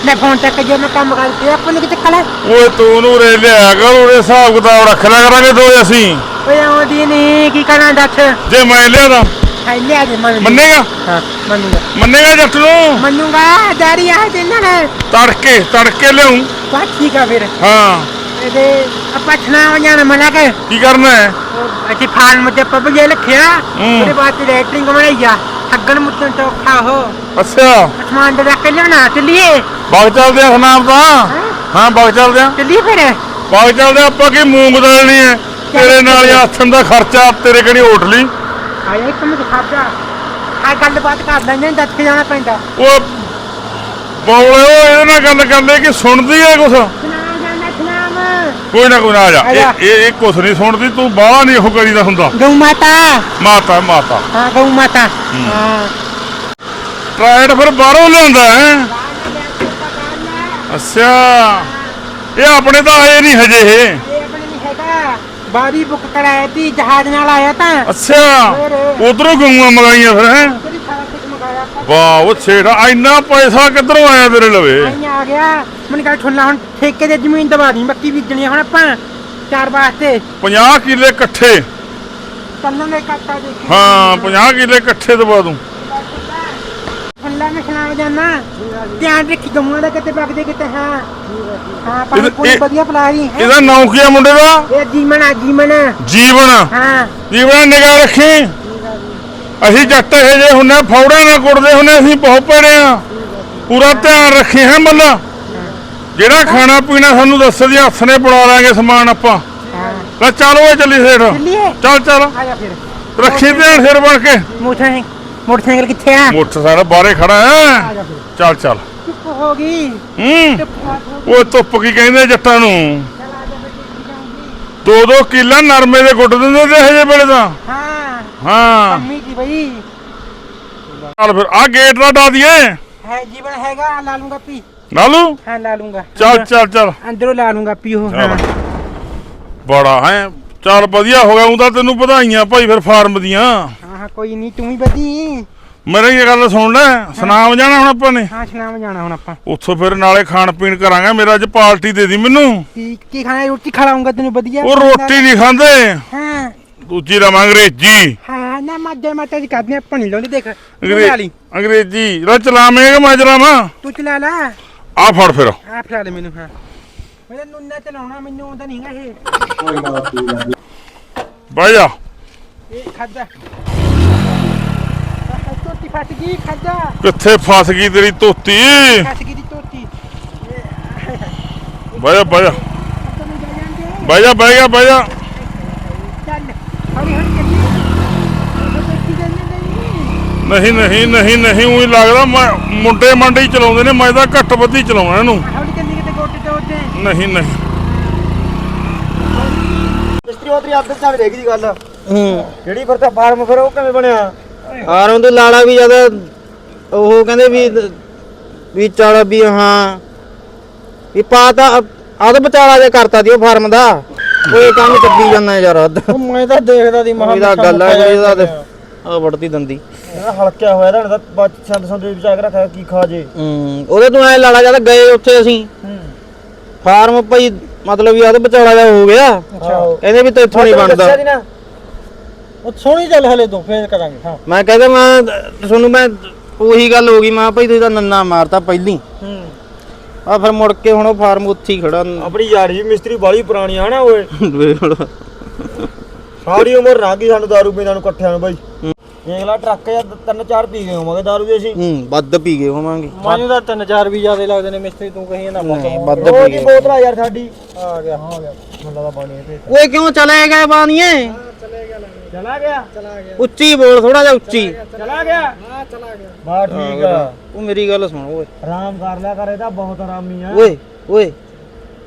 ਲੈ ਫੋਨ ਤੱਕ ਜੇ ਮੈਂ ਕੰਮ ਕਰਦੀ ਆਪਾਂ ਨੂੰ ਕਿਤੇ ਕਲਾ ਓਏ ਤੂੰ ਉਹਨੂੰ ਰੇ ਲਿਆ ਕਰ ਉਹਦੇ ਹਿਸਾਬ ਕਿਤਾਬ ਰੱਖ ਲਿਆ ਕਰਾਂਗੇ ਦੋ ਅਸੀਂ। ਓਏ ਆਉਂਦੀ ਨਹੀਂ ਕੀ ਕਰਾਂ ਦੱਸ? ਜੇ ਮੈਂ ਲਿਆਦਾ। ਹੈ ਲਿਆ ਦੇ ਮੰਨ ਮੰਨੇਗਾ? ਹਾਂ ਮੰਨੂਗਾ। ਮੰਨੇਗਾ ਜੱਟ ਨੂੰ? ਮੰਨੂਗਾ ਡੈਰੀ ਆ ਦੇ ਨਾਲ। ਤੜਕੇ ਤੜਕੇ ਲਿਆਉਂ ਬਸ ਠੀਕ ਆ ਫਿਰ। ਹਾਂ। ਇਹਦੇ ਆਪਾਂ ਛਣਾ ਜਾਣਾ ਮਨਾ ਕੇ। ਕੀ ਕਰਨਾ ਹੈ? ਉਹ ਅਸੀਂ ਫਾਰਮ ਤੇ ਪੱਪ ਜੇ ਰੱਖਿਆ ਹੂੰ। ਉਹਦੇ ਬਾਅਦ ਰੈਟਰਿੰਗ ਬਣਾਈ ਆ। ਠੱਗਣ ਮੁੱਤਨ ਤੋਂ ਔਖਾ ਹੋ ਅੱਛਾ। ਅਸਮਾਨ ਦੇ ਰੱਖ ਲਿਆਣਾ ਚੱਲੀਏ। ਬਾਗ ਚੱਲਦੇ ਆ ਸਨਾਮ ਤਾਂ। ਹਾਂ? ਬਾਗ ਚੱਲਦੇ ਆ। ਚੱਲੀਏ ਫਿਰ। ਬਾਗ ਚੱਲਦੇ ਆ, ਆਪਾਂ ਕੀ ਮੂੰਗ ਦਾਲਣੀ ਹੈ? ਤੇਰੇ ਨਾਲ ਹੀ ਆਥਣ ਦਾ ਖਰਚਾ ਤੇਰੇ ਕਣੀ ਹੋਟ ਲਈ ਆਇਆ ਇੱਕ ਮਿੰਟ ਖਾਦਾ ਆ ਗੱਲਬਾਤ ਕਰ ਲੈਂਦੇ ਦੱਸ ਕੇ ਜਾਣਾ ਪੈਂਦਾ। ਉਹ ਬੌਲੇ ਉਹ ਇਹਦੇ ਨਾਲ ਗੱਲ ਕਰ ਲੈ ਕਿ ਸੁਣਦੀ ਹੈ ਕੁਛ? ਸੁਣਾ ਜਾਂਦਾ ਸੁਨਾਮ ਕੋਈ ਨਾ ਕੋਈ ਨਾ ਆ ਜਾ। ਆ ਜਾ। ਇਹ ਇਹ ਇਹ ਕੁਛ ਨਹੀਂ ਸੁਣਦੀ ਤੂੰ ਬਾਹਲਾ ਨਹੀਂ ਉਹ ਕਰੀਦਾ ਹੁੰਦਾ। ਗਊ ਮਾਤਾ। ਮਾਤਾ ਮਾਤਾ। ਹਾਂ ਗਊ ਮਾਤਾ। ਹਾਂ। ਫਿਰ ਬਾਹਰੋਂ ਲਿਆਂਦਾ ਹੈ। ਅੱਛਾ। ਇਹ ਆਪਣੇ ਤਾਂ ਆਏ ਨਹੀਂ ਹਜੇ ਇਹ ਇਹ ਆਪਣੇ ਨਹੀਂ ਹੈਗਾ ਬਾਰੀ ਬੁੱਕ ਕਰਾਇਆ ਤੀ ਜਹਾਜ਼ ਨਾਲ ਆਇਆ ਤਾਂ। ਅੱਛਾ ਉਧਰੋਂ ਗਊਆਂ ਮੰਗਾਈਆਂ ਫਿਰ ਹੈ? ਤੇਰੀ ਸਾਰਾ ਕੁਝ ਮੰਗਾਇਆ ਆਪਾਂ। ਵਾਹ ਉਹ ਛੇੜਾ ਇੰਨਾ ਪੈਸਾ ਕਿੱਧਰੋਂ ਆਇਆ ਤੇਰੇ ਲਵੇ? ਆਈ ਆ ਗਿਆ। ਮੈਨੂੰ ਕਹਿੰਦਾ ਠੁੱਲਾ ਹੁਣ ਠੇਕੇ ਦੇ ਜ਼ਮੀਨ ਦਵਾ ਦੀ ਮੱਕੀ ਬੀਜਣੀ ਆ ਹੁਣ ਆਪਾਂ ਚਾਰ ਵਾਸਤੇ। 50 ਕਿੱਲੇ ਇਕੱਠੇ। ਕੰਨਾਂ ਦੇ ਕਾਟਾ ਦੇਖੀ। ਹਾਂ 50 ਕਿੱਲੇ ਇਕੱਠੇ ਦਵਾ ਦੂੰ। ਠੁੱਲਾ ਮੈਂ ਸੁਣਾ ਜਾਣਾ ਧਿਆਨ ਰੱਖੀ ਗਊਆਂ ਦਾ ਕਿਤੇ ਵਗਦੇ ਕਿਤੇ ਹਾਂ। ਹਾਂ ਪਾਣੀ ਪੂਰੀ ਇਹ- ਵਧੀਆ ਪਿਲਾ ਰਹੀ ਹੈ। ਇਹਦਾ ਨਾਂ ਕੀ ਆ ਮੁੰਡੇ ਦਾ? ਇਹ ਜੀਵਨ ਆ ਜੀਵਨ। ਜੀਵਨ। ਹਾਂ। ਜੀਵਨ ਨਿਗਾਹ ਰੱਖੀ। ਅਸੀਂ ਜੱਟ ਇਹ ਜੇ ਹੁੰਨੇ ਫੌੜਾਂ ਨਾਲ ਕੁੱਟਦੇ ਹੁੰਨੇ ਅਸੀਂ ਬਹੁਤ ਪੜੇ ਆ ਪੂਰਾ ਧਿਆਨ ਰੱਖੀ ਹੈ ਮੱਲਾ। ਜਿਹੜਾ ਖਾਣਾ ਪੀਣਾ ਸਾਨੂੰ ਦੱਸ ਦੀ ਹੱਥ ਨੇ ਬਣਾ ਲਾਂਗੇ ਸਮਾਨ ਆਪਾਂ। ਹਾਂ। ਲੈ ਚੱਲ ਓਏ ਚੱਲੀ ਸੇਠ। ਚੱਲੀਏ? ਚੱਲ ਚੱਲ। ਆ ਜਾ ਫਿਰ। ਰੱਖੀ ਧਿਆਨ ਸਿਰ ਬਣ ਕੇ। ਮੋਟਰਸਾਈਕਲ ਮੋਟਰਸਾਈਕਲ ਕਿੱਥੇ ਆ? ਮੋਟਰਸਾਈਕਲ ਬਾਹਰੇ ਖੜਾ ਹੈ। ਜਾ ਫਿਰ ਚੱਲ। ਚੱਲ ਹੋ ਗਈ। ਹੂੰ। ਗਈ। ਉਹ ਧੁੱਪ ਕੀ ਕਹਿੰਦੇ ਜੱਟਾਂ ਨੂੰ? ਚਲ ਆ ਜਾ ਮੈਂ ਦੇਖੀ ਜਾਊਂਗੀ ਦੋ ਦੋ ਕਿੱਲਾ ਨਰਮੇ ਦੇ ਗੁੱਟ ਦਿੰਦੇ ਤੇ ਹਜੇ ਵੇਲੇ ਤਾਂ। ਹਾਂ। ਹਾਂ। ਬਈ। ਚੱਲ ਫਿਰ ਆ ਗੇਟ ਦਾ ਡਾ ਦਈਏ। ਹੈ ਜੀਵਨ ਹੈਗਾ। ਲਾ ਲੂੰਗਾ ਪੀ। ਲਾਲੂ? ਹਾਂ ਲਾ ਲੂੰਗਾ। ਚੱਲ ਚੱਲ ਚੱਲ। ਅੰਦਰੋਂ ਲਾ ਲੂੰਗਾ ਪੀ ਉਹ। ਹਾਂ ਬੜਾ ਹੈ। ਚੱਲ ਵਧੀਆ ਹੋ ਗਿਆ ਉਹਦਾ ਤੈਨੂੰ ਵਧਾਈਆਂ ਭਾਈ ਫਿਰ ਫਾਰਮ ਦੀਆਂ। ਕੋਈ ਨਹੀਂ ਤੂੰ ਵੀ ਵਧੀ। ਮੇਰੀ ਇਹ ਗੱਲ ਸੁਣ ਲੈ ਸੁਨਾਮ ਜਾਣਾ ਹੁਣ ਆਪਾਂ ਨੇ? ਹਾਂ ਸੁਨਾਮ ਜਾਣਾ ਹੁਣ ਆਪਾਂ। ਉੱਥੋਂ ਫਿਰ ਨਾਲੇ ਖਾਣ ਪੀਣ ਕਰਾਂਗੇ ਮੇਰਾ ਅੱਜ ਪਾਰਟੀ ਦੇ ਦੀ ਮੈਨੂੰ। ਕੀ ਕੀ ਖਾਣਾ ਰੋਟੀ ਖਿਲਾਉਂਗਾ ਤੈਨੂੰ ਵਧੀਆ? ਉਹ ਰੋਟੀ ਨਹੀਂ ਖਾਂਦੇ। ਹਾਂ। ਦੂਜੀ ਰਵਾਂ ਅੰਗਰੇਜ਼ੀ। ਹਾਂ ਨਾ ਮਾਜੇ ਮਾਤਾ ਜੀ ਕਰਦੇ ਆਪਾਂ ਨਹੀਂ ਲਾਉਂਦੇ ਦੇਖ। ਲਾ ਅੰਗਰੇਜ਼ੀ। ਰਾ ਚਲਾਵੇਂਗਾ ਮੈਂ ਚਲਾਵਾਂ? ਤੂੰ ਚਲਾ ਲਾ। ਆ ਫੜ ਫਿਰ। ਆ ਫੜਾ ਦੇ ਮੈਨੂੰ ਹਾਂ। ਮੇਰੇ ਨੁੰਨਾ ਚਲਾਉਣਾ ਮੈਨੂੰ ਆਉਂਦਾ ਨਹੀਂਗਾ ਇਹ। ਬਾਈ ਜਾ। ਇਹ ਖਾਦਾ ਗਈ ਖਾਦਾ ਕਿੱਥੇ ਫਸ ਗਈ ਤੇਰੀ ਧੋਤੀ? ਫਸ ਗਈ ਦੀ ਤੋਤੀ ਬਾਈ ਜਾ ਬਾਈ ਜਾ। ਆਪਾਂ ਨੂੰ ਜਾ ਜਾਂਦੇ ਬਾਈ ਜਾ ਬਾਈ ਜਾ। ਬਾਈ ਜਾ ਚੱਲ ਹੌਲੀ ਹੌਲੀ ਚੱਲੀ। ਉਹ ਦੇਖੀ ਜਾਂਦੇ ਨਹੀਂ ਨਹੀਂ ਨਹੀਂ ਨਹੀਂ ਨਹੀਂ ਉਹੀ ਲੱਗਦਾ ਮੈਂ ਮੁੰਡੇ ਮੰਡੇ ਹੀ ਚਲਾਉਂਦੇ ਨੇ ਮੈਂ ਤਾਂ ਘੱਟ ਵੱਧੀ ਚਲਾਉਣਾ ਇਹਨੂੰ। ਹੌਲੀ ਚੱਲੀ ਕਿਤੇ ਗੋਡੇ ਤੇ ਉਹਦੇ ਨਹੀਂ ਨਹੀਂ। ਮਿਸਤਰੀ ਉਤਰੀ ਅੱਧ ਚਾਹ ਰਹਿ ਗਈ ਦੀ ਗੱਲ। ਹੂੰ। ਕਿਹੜੀ ਫਿਰ ਤਾਂ ਫਾਰਮ ਫਿਰ ਉਹ ਕਿਵੇਂ ਬਣਿਆ? ਆਰੋਂ ਦੇ ਲਾਲਾ ਵੀ ਜ਼ਿਆਦਾ ਉਹ ਕਹਿੰਦੇ ਵੀ ਵੀ ਚੱਲ ਵੀ ਹਾਂ ਵੀ ਪਾ ਤਾਂ ਆਦ ਵਿਚਾਲਾ ਜੇ ਕਰਤਾ ਦੀ ਉਹ ਫਾਰਮ ਦਾ। ਇਹ ਕੰਮ ਚੱਲੀ ਜਾਂਦਾ ਯਾਰ ਅੱਧ। ਉਹ ਮੈਂ ਤਾਂ ਦੇਖਦਾ ਦੀ ਇਹਦਾ ਗੱਲ ਹੈ ਇਹਦਾ ਆ ਵੜਦੀ ਦੰਦੀ। ਹਲਕਿਆ ਹੋਇਆ ਇਹਦਾ ਤਾਂ ਬਾਅਦ ਚ ਸੰਦ ਸੰਦ ਵਿੱਚ ਆ ਕੇ ਰੱਖਿਆ ਕੀ ਖਾ ਜੇ। ਹੂੰ ਉਹਦੇ ਤੋਂ ਐ ਲਾਲਾ ਜਦ ਗਏ ਉੱਥੇ ਅਸੀਂ। ਫਾਰਮ ਭਾਈ ਮਤਲਬ ਵੀ ਆਦ ਵਿਚਾਲਾ ਜਾ ਹੋ ਗਿਆ। ਕਹਿੰਦੇ ਵੀ ਤੇਥੋਂ ਨਹੀਂ ਬਣਦਾ। ਉਹ ਸੋਹਣੀ ਚੱਲ ਹਲੇ ਤੋਂ ਫੇਰ ਕਰਾਂਗੇ ਹਾਂ। ਮੈਂ ਕਹਿੰਦਾ ਮੈਂ ਤੁਹਾਨੂੰ ਮੈਂ ਉਹੀ ਗੱਲ ਹੋ ਗਈ ਮੈਂ ਭਾਈ ਤੁਸੀਂ ਤਾਂ ਨੰਨਾ ਮਾਰਤਾ ਪਹਿਲੀ। ਹੂੰ। ਆ ਫਿਰ ਮੁੜ ਕੇ ਹੁਣ ਉਹ ਫਾਰਮ ਉੱਥੇ ਹੀ ਖੜਾ। ਆਪਣੀ ਯਾਰੀ ਜੀ ਮਿਸਤਰੀ ਬਾਲੀ ਪੁਰਾਣੀ ਆ ਨਾ ਓਏ। ਸਾਰੀ ਉਮਰ ਗਈ ਸਾਨੂੰ ਦਾਰੂ ਪੀਂਦਾ ਨੂੰ ਇਕੱਠਿਆਂ ਨੂੰ ਬਾਈ। ਅਗਲਾ ਟਰੱਕ ਜਾਂ ਤਿੰਨ ਚਾਰ ਪੀ ਗਏ ਹੋਵਾਂਗੇ ਦਾਰੂ ਦੇ ਅਸੀਂ। ਹੂੰ ਵੱਧ ਪੀ ਗਏ ਹੋਵਾਂਗੇ। ਮੈਨੂੰ ਤਾਂ ਤਿੰਨ ਚਾਰ ਵੀ ਜ਼ਿਆਦਾ ਲੱਗਦੇ ਨੇ ਮਿਸਤਰੀ ਤੂੰ ਕਹੀ ਨਾ ਨਹੀਂ, ਵੱਧ ਪੀ ਦੀ ਗਏ। ਬੋਤਲ ਆ ਯਾਰ ਸਾਡੀ। ਆ ਗਿਆ ਆ ਗਿਆ। ਮੁੰਡਾ ਦਾ ਪਾਣੀ ਇਹ ਤੇ ਓਏ ਕਿਉਂ ਚਲੇ ਗਏ ਬਾਨੀਏ ਚਲਾ ਗਿਆ ਚਲਾ ਗਿਆ। ਉੱਚੀ ਬੋਲ ਥੋੜਾ ਜਿਹਾ ਉੱਚੀ। ਚਲਾ ਗਿਆ। ਹਾਂ ਚਲਾ ਗਿਆ। ਬਾ ਠੀਕ ਆ। ਉਹ ਮੇਰੀ ਗੱਲ ਸੁਣ ਓਏ। ਆਰਾਮ ਕਰ ਲਿਆ ਕਰ ਇਹਦਾ ਬਹੁਤ ਆਰਾਮੀ ਆ। ਓਏ ਓਏ।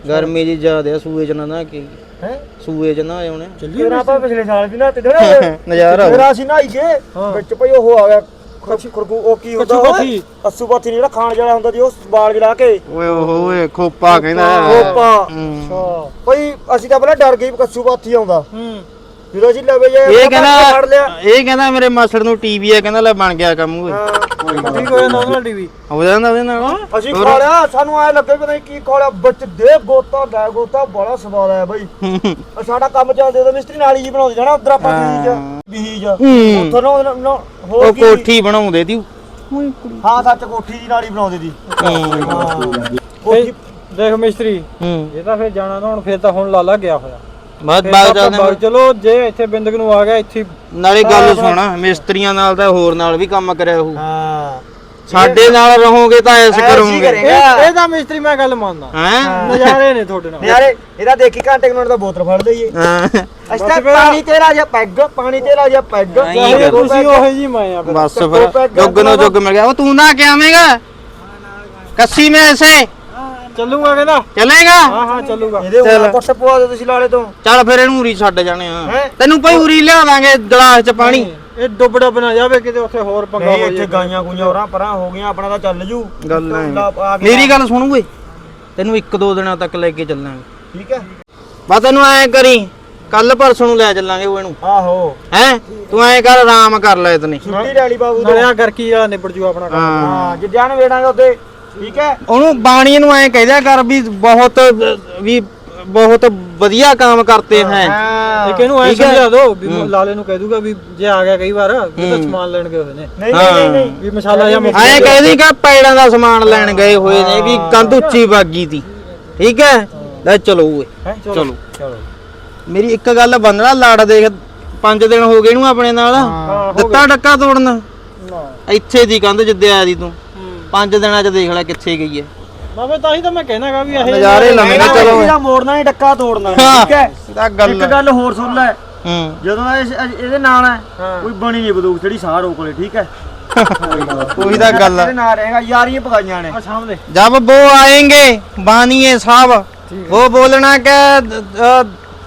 ਗਰਮੀ ਜੀ ਜ਼ਿਆਦੇ ਆ ਸੂਏ ਚ ਨਾ ਨਾ ਕੀ। ਹੈ? ਸੂਏ ਚ ਨਾ ਆਉਣੇ ਫਿਰ ਆਪਾਂ ਪਿਛਲੇ ਸਾਲ ਵੀ ਨਹਾਤੇ ਥੇ ਨਜ਼ਾਰਾ ਫਿਰ ਅਸੀਂ ਨਹਾਈ ਗਏ ਵਿੱਚ ਭਈ ਉਹ ਆ ਗਿਆ ਖੁਰਗੂ ਉਹ ਕੀ ਹੁੰਦਾ ਓਏ? ਅਸੂ ਪਾਥੀ ਨੀ ਜਿਹੜਾ ਖਾਣ ਜਿਹੜਾ ਹੁੰਦਾ ਸੀ ਉਹ ਬਾਲ ਜਲਾ ਕੇ। ਓਏ ਓਹ ਓਏ ਖੋਪਾ ਕਹਿੰਦਾ। ਕੋਪਾ ਹੂੰ। ਭਈ ਅਸੀਂ ਤਾਂ ਪਹਿਲਾਂ ਡਰ ਗਏ ਕੱਸੂ ਪਾਥੀ ਆਉਂਦਾ। ਜਦੋਂ ਅਸੀਂ ਲਵੇ ਜੇ ਇਹ ਫੜ ਕਹਿੰਦਾ ਲਿਆ। ਇਹ ਕਹਿੰਦਾ ਮੇਰੇ ਮਾਸੜ ਨੂੰ ਟੀਵੀ ਆ ਕਹਿੰਦਾ ਲੈ ਬਣ ਗਿਆ ਕੰਮ ਓਏ ਠੀਕ ਹੋਇਆ ਨਾ ਟੀਵੀ। ਹੋ ਜਾਂਦਾ ਉਹਦੇ ਨਾਲ। ਅਸੀਂ ਖਾ ਲਿਆ ਸਾਨੂੰ ਐ ਲੱਗੇ ਪਤਾ ਨਹੀਂ ਕੀ ਖਾ ਲਿਆ। ਵਿੱਚ ਦੇ ਗੋਤਾ ਲੈ ਗੋਤਾ ਬੜਾ ਸਵਾਦ ਆਇਆ ਬਈ। ਆ ਸਾਡਾ ਕੰਮ ਚੱਲਦੇ ਉਹਦਾ ਮਿਸਤਰੀ ਨਾਲ ਹੀ ਬਣਾਉਂਦੇ ਜਾਣਾ ਉਧਰ ਆਪਾਂ ਬੀਜ ਬੀਜ। ਹੂੰ। ਉੱਥੋਂ ਨਾ- ਨਾ- ਨਾ- ਹੋਰ ਉਹ ਕੀ? ਕੋਠੀ ਬਣਾਉਂਦੇ ਤੀ। ਹਾਂ ਸੱਚ ਕੋਠੀ ਦੀ ਨਾਲ ਹੀ ਬਣਾਉਂਦੇ ਦੀ ਹੂੰ। ਹਾਂ। ਕੋਠੀ ਦੇਖ ਮਿਸਤਰੀ ਹੂੰ। ਇਹ ਤਾਂ ਫਿਰ ਜਾਣਾ ਨਾ ਹੁਣ ਫਿਰ ਤਾਂ ਹੁਣ ਲਾਲਾ ਗਿਆ ਹੋਇਆ। ਫਿਰ ਬਾਗ ਜਾਂਦੇ ਬਾਗ ਚਲੋ ਜੇ ਇੱਥੇ ਬਿੰਦਕ ਨੂੰ ਆ ਗਿਆ ਇੱਥੇ ਹੀ ਨਾਲੇ ਗੱਲ ਸੁਣ ਮਿਸਤਰੀਆਂ ਨਾਲ ਤਾਂ ਹੋਰ ਨਾਲ ਵੀ ਕੰਮ ਕਰਿਆ ਹੋਊ। ਹਾਂ। ਸਾਡੇ ਨਾਲ ਰਹੋਗੇ ਤਾਂ ਐਸ ਕਰੋਗੇ। ਕਰੇਗਾ। ਇਹ ਇਹ ਤਾਂ ਮਿਸਤਰੀ ਮੈਂ ਗੱਲ ਮੰਨਦਾ। ਹੈ? ਨਜ਼ਾਰੇ ਨੇ ਤੁਹਾਡੇ ਨਾਲ। ਯਾਰੇ ਇਹਦਾ ਦੇਖੀ ਘੰਟੇ ਕੁ ਮਿੰਟ ਦਾ ਬੋਤਲ ਫੜ ਲਈਏ। ਅਸੀਂ ਤਾਂ ਪਾਣੀ ਤੇਰਾ ਜਿਹਾ ਪੈਗ ਪਾਣੀ ਤੇਰਾ ਜਿਹਾ ਪੈਗ। ਚਾਹੇ ਤੁਸੀਂ ਉਹੇ ਜੀ ਮੈਂ ਆ ਫਿਰ। ਬਸ ਫਿਰ। ਜੁੱਗ ਨੂੰ ਜੁੱਗ ਮਿਲ ਗਿਆ। ਉਹ ਤੂੰ ਨਾ ਕਿ ਆਵੇਂਗਾ? ਕੱਸੀ ਮੈਂ ਐਸੇ ਚੱਲੂਗਾ ਕਹਿੰਦਾ। ਚਲੇਗਾ? ਹਾਂ ਹਾਂ ਚੱਲੂਗਾ। ਇਹਦੇ ਉੱਪਰ ਕੁੱਟ ਪਵਾ ਦੇ ਤੁਸੀਂ ਲਾਲੇ ਤੋਂ। ਚੱਲ ਫਿਰ ਇਹਨੂੰ ਉਰੀ ਛੱਡ ਜਾਣੇ ਆ। ਹੈਂ? ਤੈਨੂੰ ਭਾਈ ਉਰੀ ਲਿਆ ਦਾਂਗੇ ਗਲਾਸ ਚ ਪਾਣੀ। ਇਹ ਡੁੱਬ ਡੁੱਬ ਨਾ ਜਾਵੇ ਕਿਤੇ ਉੱਥੇ ਹੋਰ ਪੰਗਾ ਨਹੀਂ ਹੋ ਇੱਥੇ ਜਾਏ ਗਾਈਆਂ ਗੁਈਆਂ ਹੋਰਾਂ ਪਰਾਂ ਹੋ ਗਈਆਂ ਆਪਣਾ ਤਾਂ ਚੱਲ ਜੂ। ਗੱਲ ਲਾ- ਆ ਨਹੀਂ ਗਿਆ। ਮੇਰੀ ਗੱਲ ਸੁਣ ਓਏ। ਤੈਨੂੰ ਇੱਕ ਦੋ ਦਿਨਾਂ ਤੱਕ ਲੈ ਕੇ ਚੱਲਾਂਗੇ। ਠੀਕ ਹੈ। ਬਸ ਤੈਨੂੰ ਐ ਕਰੀ ਕੱਲ ਪਰਸੋਂ ਨੂੰ ਲੈ ਚੱਲਾਂਗੇ ਉਹ ਇਹਨੂੰ। ਆਹੋ। ਹੈ? ਤੂੰ ਐ ਕਰ ਆਰਾਮ ਕਰ ਲੈ ਇਤਨੇ। ਛੁੱਟੀ ਡੈਡੀ ਬਾਬੂ ਤੋਂ। ਨਲਿਆ ਗਰਕੀ ਵਾਲਾ ਨਿਬੜ ਜੂ ਆਪਣਾ ਕੰਮ। ਹਾਂ। ਹਾਂ ਜਿੱਦਿਆਂ ਨੂੰ ਵੇੜਾਂਗੇ ਉੱਤੇ ਠੀਕ ਹੈ? ਉਹਨੂੰ ਬਾਣੀ ਨੂੰ ਐ ਕਹਿ ਦਿਆ ਕਰ ਵੀ ਬਹੁਤ ਵੀ ਬਹੁਤ ਵਧੀਆ ਕੰਮ ਕਰਤੇ ਹੈ ਹਾਂ। ਇੱਕ ਇਹਨੂੰ ਐ। ਸਮਝਾ ਦਿਓ ਵੀ ਲਾਲੇ ਨੂੰ ਕਹਿ ਦੂਗਾ ਵੀ ਜੇ ਆ ਗਿਆ ਕਈ ਵਾਰ ਵੀ ਤਾਂ ਸਮਾਨ ਲੈਣ ਗਏ ਹੋਏ ਨੇ। ਨਹੀਂ ਨਹੀਂ ਨਹੀਂ ਵੀ ਮਸਾਲਾ ਜਾਂ ਮੁੱਕ ਐ ਕਹਿ ਦੀ ਕਿ ਪੈੜਾਂ ਦਾ ਸਮਾਨ ਲੈਣ ਗਏ ਹੋਏ ਨੇ ਵੀ ਕੰਧ ਉੱਚੀ ਬਾਗੀ ਤੀ ਠੀਕ ਹੈ? ਲੈ ਚਲੋ ਓਏ। ਹੈਂ? ਚਲੋ। ਚਲੋ। ਮੇਰੀ ਇੱਕ ਗੱਲ ਬੰਨਣਾ ਲੜ ਦੇਖ ਪੰਜ ਦਿਨ ਹੋ ਗਏ ਇਹਨੂੰ ਆਪਣੇ ਨਾਲ। ਦਿੱਤਾ ਡੱਕਾ ਤੋੜਨ? ਇੱਥੇ ਦੀ ਕੰਧ ਜਿੱਦੇ ਆਇਆ ਦੀ ਤੂੰ। ਪੰਜ ਦਿਨਾਂ ਚ ਦੇਖ ਲੈ ਕਿੱਥੇ ਗਈ ਹੈ ਮੈਂ ਫਿਰ ਤਾਂ ਹੀ ਤਾਂ ਮੈਂ ਕਹਿਣਾਗਾ ਵੀ ਇਹ ਨਜ਼ਾਰੇ ਲੰਮੇ ਚਲੋ ਇਹਦਾ ਮੋੜਨਾ ਹੀ ਡੱਕਾ ਤੋੜਨਾ ਹਾਂ। ਠੀਕ ਹੈ ਤਾਂ ਗੱਲ ਇੱਕ ਗੱਲ ਹੋਰ ਸੁਣ ਲੈ ਹੂੰ ਜਦੋਂ ਦਾ ਇਸ- ਇਹਦੇ ਨਾਲ ਹੈ ਕੋਈ ਬਣੀ ਨਹੀਂ ਬੰਦੂਕ ਜਿਹੜੀ ਸਾਹ ਰੋਕ ਲੈ ਠੀਕ ਹੈ ਉਹੀ ਤਾਂ ਗੱਲ ਤੇਰੇ ਹੈ ਨਾਲ ਰਹੇਗਾ ਯਾਰੀਆਂ ਪਕਾਈਆਂ ਨੇ ਸਾਹਮਣੇ जब वो आएंगे बानिए साहब वो बोलना कि अ,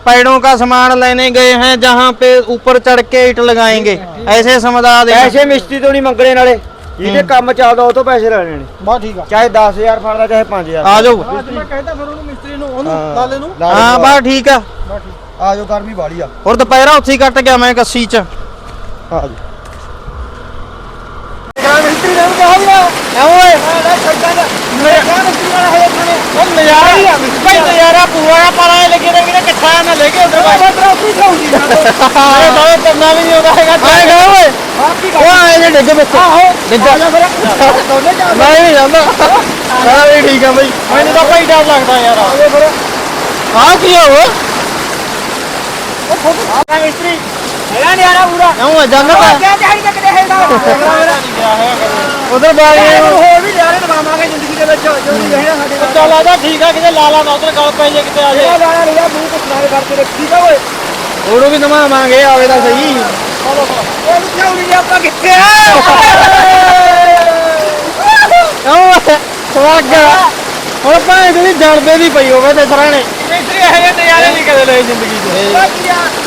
पेड़ों का सामान लेने गए हैं जहाँ पे ऊपर चढ़ के ईट लगाएंगे ऐसे समझा दे ਪੈਸੇ ਮਿਸਤਰੀ ਤੋਂ ਨਹੀਂ ਮੰਗਣੇ ਨਾਲੇ ਜਿਹਦੇ ਕੰਮ ਚੱਲਦਾ ਉਹ ਤੋਂ ਪੈਸੇ ਲੈਣੇ ਨੇ। ਬਾ ਠੀਕ ਆ। ਚਾਹੇ 10000 ਫੜਦਾ ਚਾਹੇ 5000 ਆ ਜਾਓ। ਅੱਜ ਮੈਂ ਕਹਿੰਦਾ ਫਿਰ ਉਹਨੂੰ ਮਿਸਤਰੀ ਨੂੰ ਉਹਨੂੰ ਹਾਂ। ਨੂੰ। ਹਾਂ ਬਾ ਠੀਕ ਆ। ਆ ਜਾਓ ਗਰਮੀ ਵਾਲੀ ਆ। ਹੋਰ ਦੁਪਹਿਰਾ ਉੱਥੇ ਹੀ ਕੱਟ ਗਿਆ ਮੈਂ ਕੱਸੀ ਚ। ਆ ਜਾਓ। ਨੂੰ ਕਿਹਾ ਵੀ ਨਾ ਐਵੇਂ ਓਏ ਲੈ ਛੱਡਾਂ ਦਾ ਮੇਰੇ ਕਹਿਣ ਨੂੰ ਕੀ ਵਾਲਾ ਹੈ ਖਾਣੇ ਉਹ ਨਜ਼ਾਰਾ ਹੀ ਆ ਭਾਈ ਨਜ਼ਾਰਾ ਪੂਰਾ ਪਾਲਾ ਲੱਗੇ ਤੇ ਕਿਤੇ ਇਕੱਠਾ ਨਾ ਲੈ ਕੇ ਉਧਰ ਬਾਈ ਟਰਾਫੀ ਖਾਉਂਦੀ ਨਾ ਅਰੇ ਬਾਈ ਪੰਨਾ ਵੀ ਨਹੀਂ ਆਉਂਦਾ ਹੈਗਾ। ਆਏ ਗਾ ਓਏ? ਉਹ ਆਏ ਨੇ ਡਿੱਗੇ ਵਿੱਚ ਆਹੋ ਡਿੱਗਾ ਜਾ ਫਿਰ। ਦੋਨੇ ਜਾ ਨਹੀਂ ਜਾਂਦਾ। ਸਾਰਾ ਵੀ ਠੀਕ ਆ ਬਾਈ। ਮੈਨੂੰ ਤਾਂ ਭਾਈ ਡਰ ਲੱਗਦਾ ਯਾਰ। ਆ ਕੀ ਹੋ ਉਹ ਫੋਟੋ ਆ ਮਿਸਤਰੀ। ਹੈਗਾ ਨਿਆਰਾ ਪੂਰਾ। ਕਿਉਂ ਜਾਂਦਾ ਤਾਂ ਉਧਰ ਵੀ ਨਿਆਰੇ ਲਗਾਵਾਂਗੇ ਜ਼ਿੰਦਗੀ ਚੱਲ ਠੀਕ ਆ ਕਿਤੇ ਦਾ ਆਵੇ ਤਾਂ ਸਹੀ। ਉਹ ਵੀ ਨਹੀਂ ਆਪਾਂ ਕਿੱਥੇ ਆ? ਕਿਉਂ ਸਵਾਗ ਹੁਣ ਭਾਵੇਂ ਜਿਹੜੀ ਜਲਦੇ ਦੀ ਪਈ ਹੋਵੇ ਤੇ ਸਰਾਣੇ। ਇਹ ਜਿਹੇ ਨਜ਼ਾਰੇ ਨਹੀਂ ਕਦੇ ਲਏ ਜ਼ਿੰਦਗੀ 'ਚ।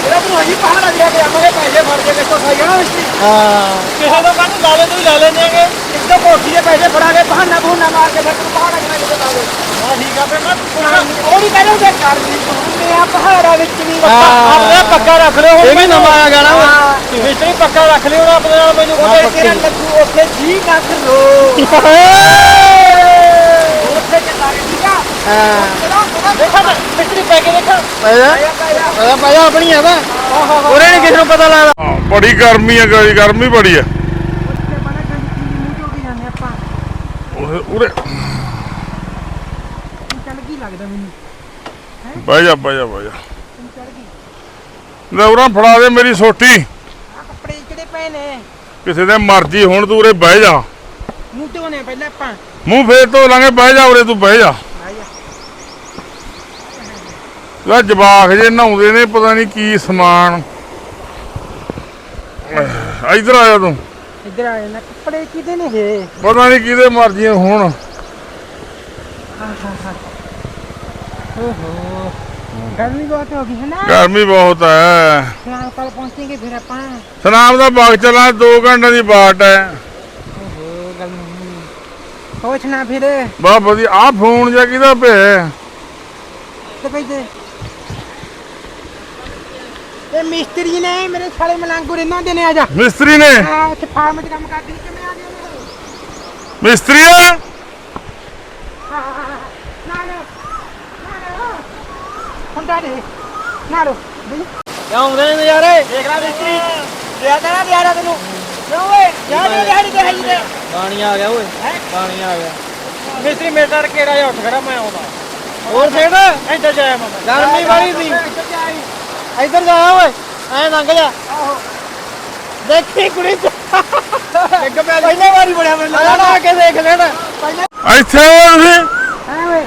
ਇਹਦਾ ਤੂੰ ਅਜੀ ਪਹਾੜਾ ਲਿਆ ਕੇ ਆਵਾਂਗੇ ਪੈਸੇ ਫੜ ਕੇ ਕਿੱਥੋਂ ਖਾਈ ਜਾਣਾ ਮਿਸਤਰੀ ਹਾਂ। ਕਿਸੇ ਤੋਂ ਕੱਢ ਲਾਲੇ ਤੋਂ ਹੀ ਲੈ ਲੈਣੇ ਆਗੇ ਇੱਕ ਤਾਂ ਕੋਠੀ ਦੇ ਪੈਸੇ ਫੜਾ ਕੇ ਬਹਾਨਾ ਬਹੂਨਾ ਮਾਰ ਕੇ ਫਿਰ ਤੂੰ ਪਹਾੜਾ ਕਿਵੇਂ ਕਿਤੇ ਲਾ ਦੇ ਹਾਂ ਠੀਕ ਆ ਫਿਰ ਮੈਂ ਉਹ ਨਹੀਂ ਕਹਿੰਦੇ ਉਹਦੇ ਘਰ ਦੀ ਮੈਂ ਆ ਪਹਾੜਾ ਵਿੱਚ ਨਹੀਂ ਆਪਣੇ ਪੱਕਾ ਰੱਖ ਲਿਓ। ਇਹ ਵੀ ਨਵਾਂ ਆ ਗਾਣਾ ਵਾ ਮਿਸਤਰੀ ਪੱਕਾ ਰੱਖ ਲਿਓ ਨਾ ਆਪਣੇ ਨਾਲ ਮੈਨੂੰ ਉਹਦੇ। ਤੇਰਾ ਲੱਗੂ ਉੱਥੇ ਜੀ ਕੱਖ ਲੋ ਉੱਥੇ ਚੱਲਾਂਗੇ ਠੀਕ ਆ ਹਾਂ। ਦੇਖਾ ਮਿਸਤਰੀ ਪੈ ਕੇ ਦੇਖਾ। ਪੈਦਾ ਪੈਦਾ ਪੈਦਾ ਆਪਣੀ ਆ ਤਾਂ। ਉਹਨੇ ਨਹੀਂ ਕਿਸੇ ਨੂੰ ਪਤਾ ਲੱਗਦਾ। ਬੜੀ ਗਰਮੀ ਆ ਗਈ ਗਰਮੀ ਬੜੀ ਆ। ਉਰੇ- ਉਰੇ। ਬਹਿ ਜਾ ਬਹਿ ਜਾ ਬਹਿ ਜਾ। ਲੈ ਉਰਾਂ ਫੜਾ ਦੇ ਮੇਰੀ ਸੋਟੀ। ਕੱਪੜੇ ਕਿਹੜੇ ਪਏ ਨੇ? ਕਿਸੇ ਦੇ ਮਰਜ਼ੀ ਹੁਣ ਤੂੰ ਉਰੇ ਬਹਿ ਜਾ। ਮੂੰਹ ਧੋਣੇ ਪਹਿਲਾਂ ਆਪਾਂ। ਮੂੰਹ ਫੇਰ ਧੋ ਲਾਂਗੇ ਬਹਿ ਜਾ ਉਰੇ ਤੂੰ ਬਹਿ ਜਾ। ਲੈ ਜਵਾਕ ਜੇ ਨਹਾਉਂਦੇ ਨੇ ਪਤਾ ਨਹੀਂ ਕੀ ਸਮਾਨ। ਇੱਧਰ ਆ ਜਾ ਤੂੰ। ਇੱਧਰ ਆ ਜਾਣਾ ਕੱਪੜੇ ਕਿਹਦੇ ਨੇ ਇਹ? ਪਤਾ ਨਹੀਂ ਕਿਹਦੇ ਮਰਜ਼ੀ ਹੁਣ। ਓਹੋ ਗਰਮੀ ਬਹੁਤ ਹੋ ਗਈ ਹੈ ਨਾ। ਗਰਮੀ ਬਹੁਤ ਹੈ। ਸਲਾਮ ਕੱਲ ਪਹੁੰਚेंगे ਫਿਰ ਆਪਾਂ। ਸਨਾਮ ਦਾ ਬਾਗ ਚੱਲਾਂ 2 ਘੰਟੇ ਦੀ ਬਾਟ ਹੈ। ਓਹੋ ਗਰਮੀ ਪਹੁੰਚਣਾ ਫਿਰ। ਬਾ ਵਧੀਆ ਆ ਫੋਨ ਜਾਂ ਕਿਹਦਾ ਪਿਆ ਹੈ? ਤੇ ਪੈਸੇ ਇਹ ਮਿਸਤਰੀ ਨੇ ਮੇਰੇ ਸਾਲੇ ਮਲੰਗੂ ਰਹਿਣਾ ਦੇ ਨੇ ਆ ਜਾ। ਮਿਸਤਰੀ ਨੇ? ਆ ਇੱਥੇ ਫਾਰਮ 'ਚ ਕੰਮ ਕਰਦੀ ਨਹੀਂ ਕਿਵੇਂ ਆ ਗਿਆ ਮੇਰੇ ਮਿਸਤਰੀ ਆ? ਨਾ ਨਾ ਨਾ ਹੁੰਦਾ ਦੇ ਨਾ ਕਿਉਂ ਆਉਂਦੇ ਨੇ ਨਜ਼ਾਰੇ? ਦੇਖ ਲੈ ਮਿਸਤਰੀ। ਲਿਆ ਤਾਂ ਨਾ ਲਿਆ ਤੈਨੂੰ। ਕਿਉਂ ਓਏ? ਯਾਰ ਨਹੀਂ ਦਿਹਾੜੀ ਤੇ ਹੈ ਜੀ ਤੇ ਪਾਣੀ ਆ ਗਿਆ ਓਏ। ਪਾਣੀ ਆ ਗਿਆ। ਮਿਸਤਰੀ ਮੇਰੇ ਨਾਲ ਕਿਹੜਾ ਜਿਹਾ ਉੱਠ ਖੜਾ ਮੈਂ ਆਉਂਦਾ। ਹੋਰ ਸੇਡ ਇੱਧਰ ਜਾਇਆ ਮੈਂ। ਗਰਮੀ ਵਾਲੀ ਸੀ। ਇੱਧਰ ਜਾ ਓਏ ਐ ਲੰਘ ਜਾ। ਦੇਖੀ ਕੁੜੀ ਚ। ਇੱਕ ਪਹਿਲੇ ਵਾਰੀ ਬੜਿਆ ਮੈਨੂੰ ਆ ਨਾ ਕੇ ਦੇਖ ਲੈਣਾ ਇੱਥੇ ਹੋ ਤੁਸੀਂ। ਹਾਂ ਓਏ।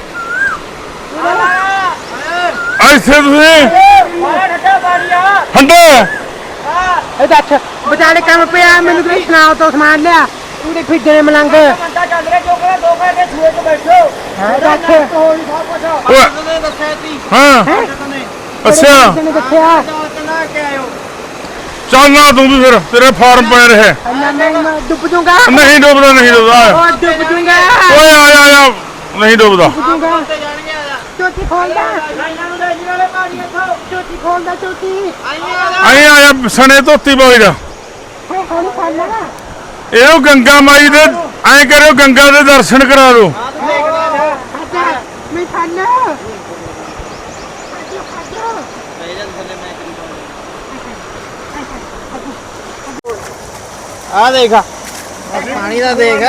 ਇੱਥੇ ਤੁਸੀਂ। ਹੰਡਾ। ਇਹ ਦੱਸ ਬਚਾਲੇ ਕੰਮ ਪਿਆ ਮੈਨੂੰ ਕੋਈ ਸੁਣਾਓ ਤੋਂ ਸਮਾਨ ਲਿਆ। ਉਹਦੇ ਫਿੱਡੇ ਮਲੰਗ। ਮੰਦਾ ਚੱਲ ਰਿਹਾ ਜੋ ਕਰੇ ਦੋ ਕਰਕੇ ਸੂਏ ਤੇ ਬੈਠੋ। ਹਾਂ ਦੱਸ ਸਭ ਹਾਂ। ਅੱਛਾ। ਤੈਨੂੰ ਦੱਸਿਆ ਕਨਾ ਚੱਲ ਨਾ ਤੂੰ ਵੀ ਫਿਰ, ਤੇਰੇ ਫਾਰਮ ਪੈ ਰਿਹਾ। ਅੰਨਾ ਮੈਂ ਡੁੱਬ ਜੂੰਗਾ ਨਹੀਂ ਡੁੱਬਦਾ ਨਹੀਂ ਡੁੱਬਦਾ। ਉਹ ਡੁੱਬ ਜੂੰਗਾ ਓਏ, ਆ ਜਾ ਜਾ। ਨਹੀਂ ਡੁੱਬਦਾ। ਜੂੰਗਾ ਚੋਟੀ ਖੋਲਦਾ ਚੋਟੀ ਖੋਲਦਾ ਚੋਟੀ ਆਈਆਂ ਆ ਜਾ, ਸਣੇ ਧੋਤੀ ਬਗ ਦਾ। ਇਹ ਖਾਲੀ ਗੰਗਾ ਮਾਈ ਦੇ, ਐਂ ਕਰਿਓ, ਗੰਗਾ ਦੇ ਦਰਸ਼ਨ ਕਰਾ ਦਿਓ। ਆ ਦੇਖ। ਪਾਣੀ ਦਾ ਦੇਖ।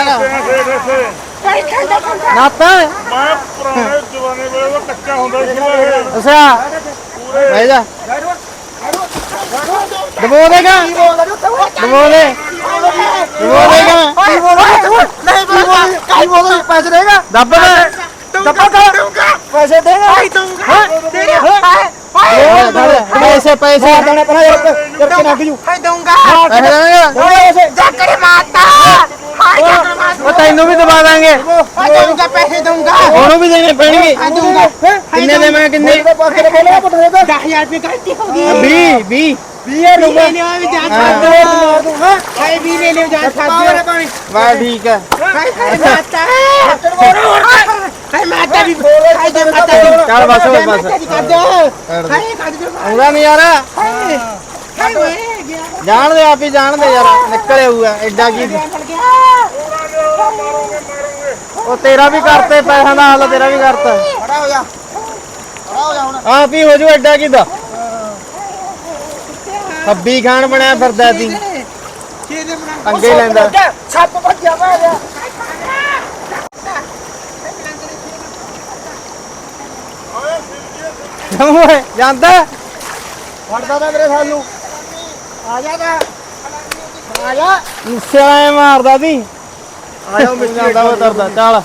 ਭਾਈ ਖਾਂਦਾ ਖਾਂਦਾ ਨਾਤਾ ਮੈਂ ਪੁਰਾਣੇ ਜਵਾਨੇ ਵੇਲੇ ਦਾ। ਕੱਚਾ ਹੁੰਦਾ ਸੀ ਇਹ ਅੱਛਾ ਬਹਿ ਜਾ ਦਬੋ ਦੇਗਾ ਦਬੋ ਦੇ ਦਬੋ ਦੇਗਾ ਨਹੀਂ ਬੋਲ ਕਾਈ ਬੋਲ ਪੈਸੇ ਦੇਗਾ ਦੱਬ ਦੇ ਦੱਬਾ ਕਰ ਪੈਸੇ ਦੇਗਾ ਹਾਂ। ਤੇਰੇ ਹਾਏ ਪੈਸੇ ਪੈਸੇ ਮਾਰ ਦੇਣਾ ਪਰਾਂ ਯਾਰ ਕਰਕੇ ਨੱਕ ਜੂ ਹਾਏ ਦਊਂਗਾ ਪੈਸੇ ਦੇਣਗੇ ਪੈਸੇ ਜੱਕੜੀ ਮਾਤਾ ਤੈਨੂੰ ਵੀ ਦਵਾ ਦਾਂਗੇ ਆ ਦਊਂਗਾ ਪੈਸੇ ਦਊਂਗਾ ਉਹਨੂੰ ਵੀ ਦੇਣੇ ਪੈਣਗੇ ਦਊਂਗਾ ਕਿੰਨੇ ਦੇ ਮੈਂ ਕਿੰਨੇ ਇਹਦੇ ਪਾਸੇ ਤੇ ਬੋਲਿਆ ਬਟਨੇ ਤੇ 10000 ਰੁਪਏ ਗਲਤੀ ਹੋ ਗਈ 20 20 ਵੀਹ ਵੀ ਲੈ ਲਿਓ ਵੀ ਜਾਨ। ਛੱਡ ਮਾਰ ਦੂੰਗਾ ਹਾਏ ਵੀ ਲੈ ਲਿਓ ਜਾਨ ਛੱਡ ਦਿਓ ਵਾ ਠੀਕ ਹੈ ਹਾਏ ਹਾਏ ਮਾਤਾ ਹਾਏ ਮਾਤਾ ਵੀ ਹਾਏ ਜੇ ਮਾਤਾ ਵੀ ਚੱਲ ਬਸ ਬਸ। ਕਰ ਦਿਓ ਹਾਏ ਕਰ ਦਿਓ ਆਉਂਦਾ ਨਜ਼ਾਰਾ ਹਾਏ ਹਾਏ ਓਏ ਗਿਆ ਜਾਣ ਦੇ ਆਪ ਹੀ ਜਾਣ ਦੇ ਯਾਰ। ਨਿਕਲੇ ਹੋਊਗਾ। ਐਡਾ ਕੀ ਉਹ ਤੇਰਾ ਵੀ ਕਰਤੇ ਪੈਸਿਆਂ ਦਾ ਹੱਲ ਤੇਰਾ ਵੀ ਕਰਤਾ ਖੜਾ ਹੋ ਜਾ। ਖੜਾ ਹੋ ਜਾ ਹੁਣ। ਆਪ ਹੀ ਹੋ ਜੂ ਐਡਾ ਕੀ ਦਾ ਹੱਬੀ ਖਾਨ ਬਣਿਆ ਫਿਰਦਾ ਸੀ। ਕਿਹਦੇ ਬਣਾ ਪੰਗੇ ਲੈਂਦਾ। ਛੱਪ ਭੱਜਿਆ ਪਾ ਓਏ ਜਾਂਦਾ? ਫੜਦਾ ਤਾਂ ਮੇਰੇ ਸਾਨੂੰ ਆ ਜਾ ਤਾ। ਆ ਜਾ। ਨਿਸਿਆ ਮਾਰਦਾ ਸੀ। ਆ ਜਾ ਮਿੱਟੀ ਜਾਂਦਾ ਵਾ ਤਰਦਾ ਚੱਲ।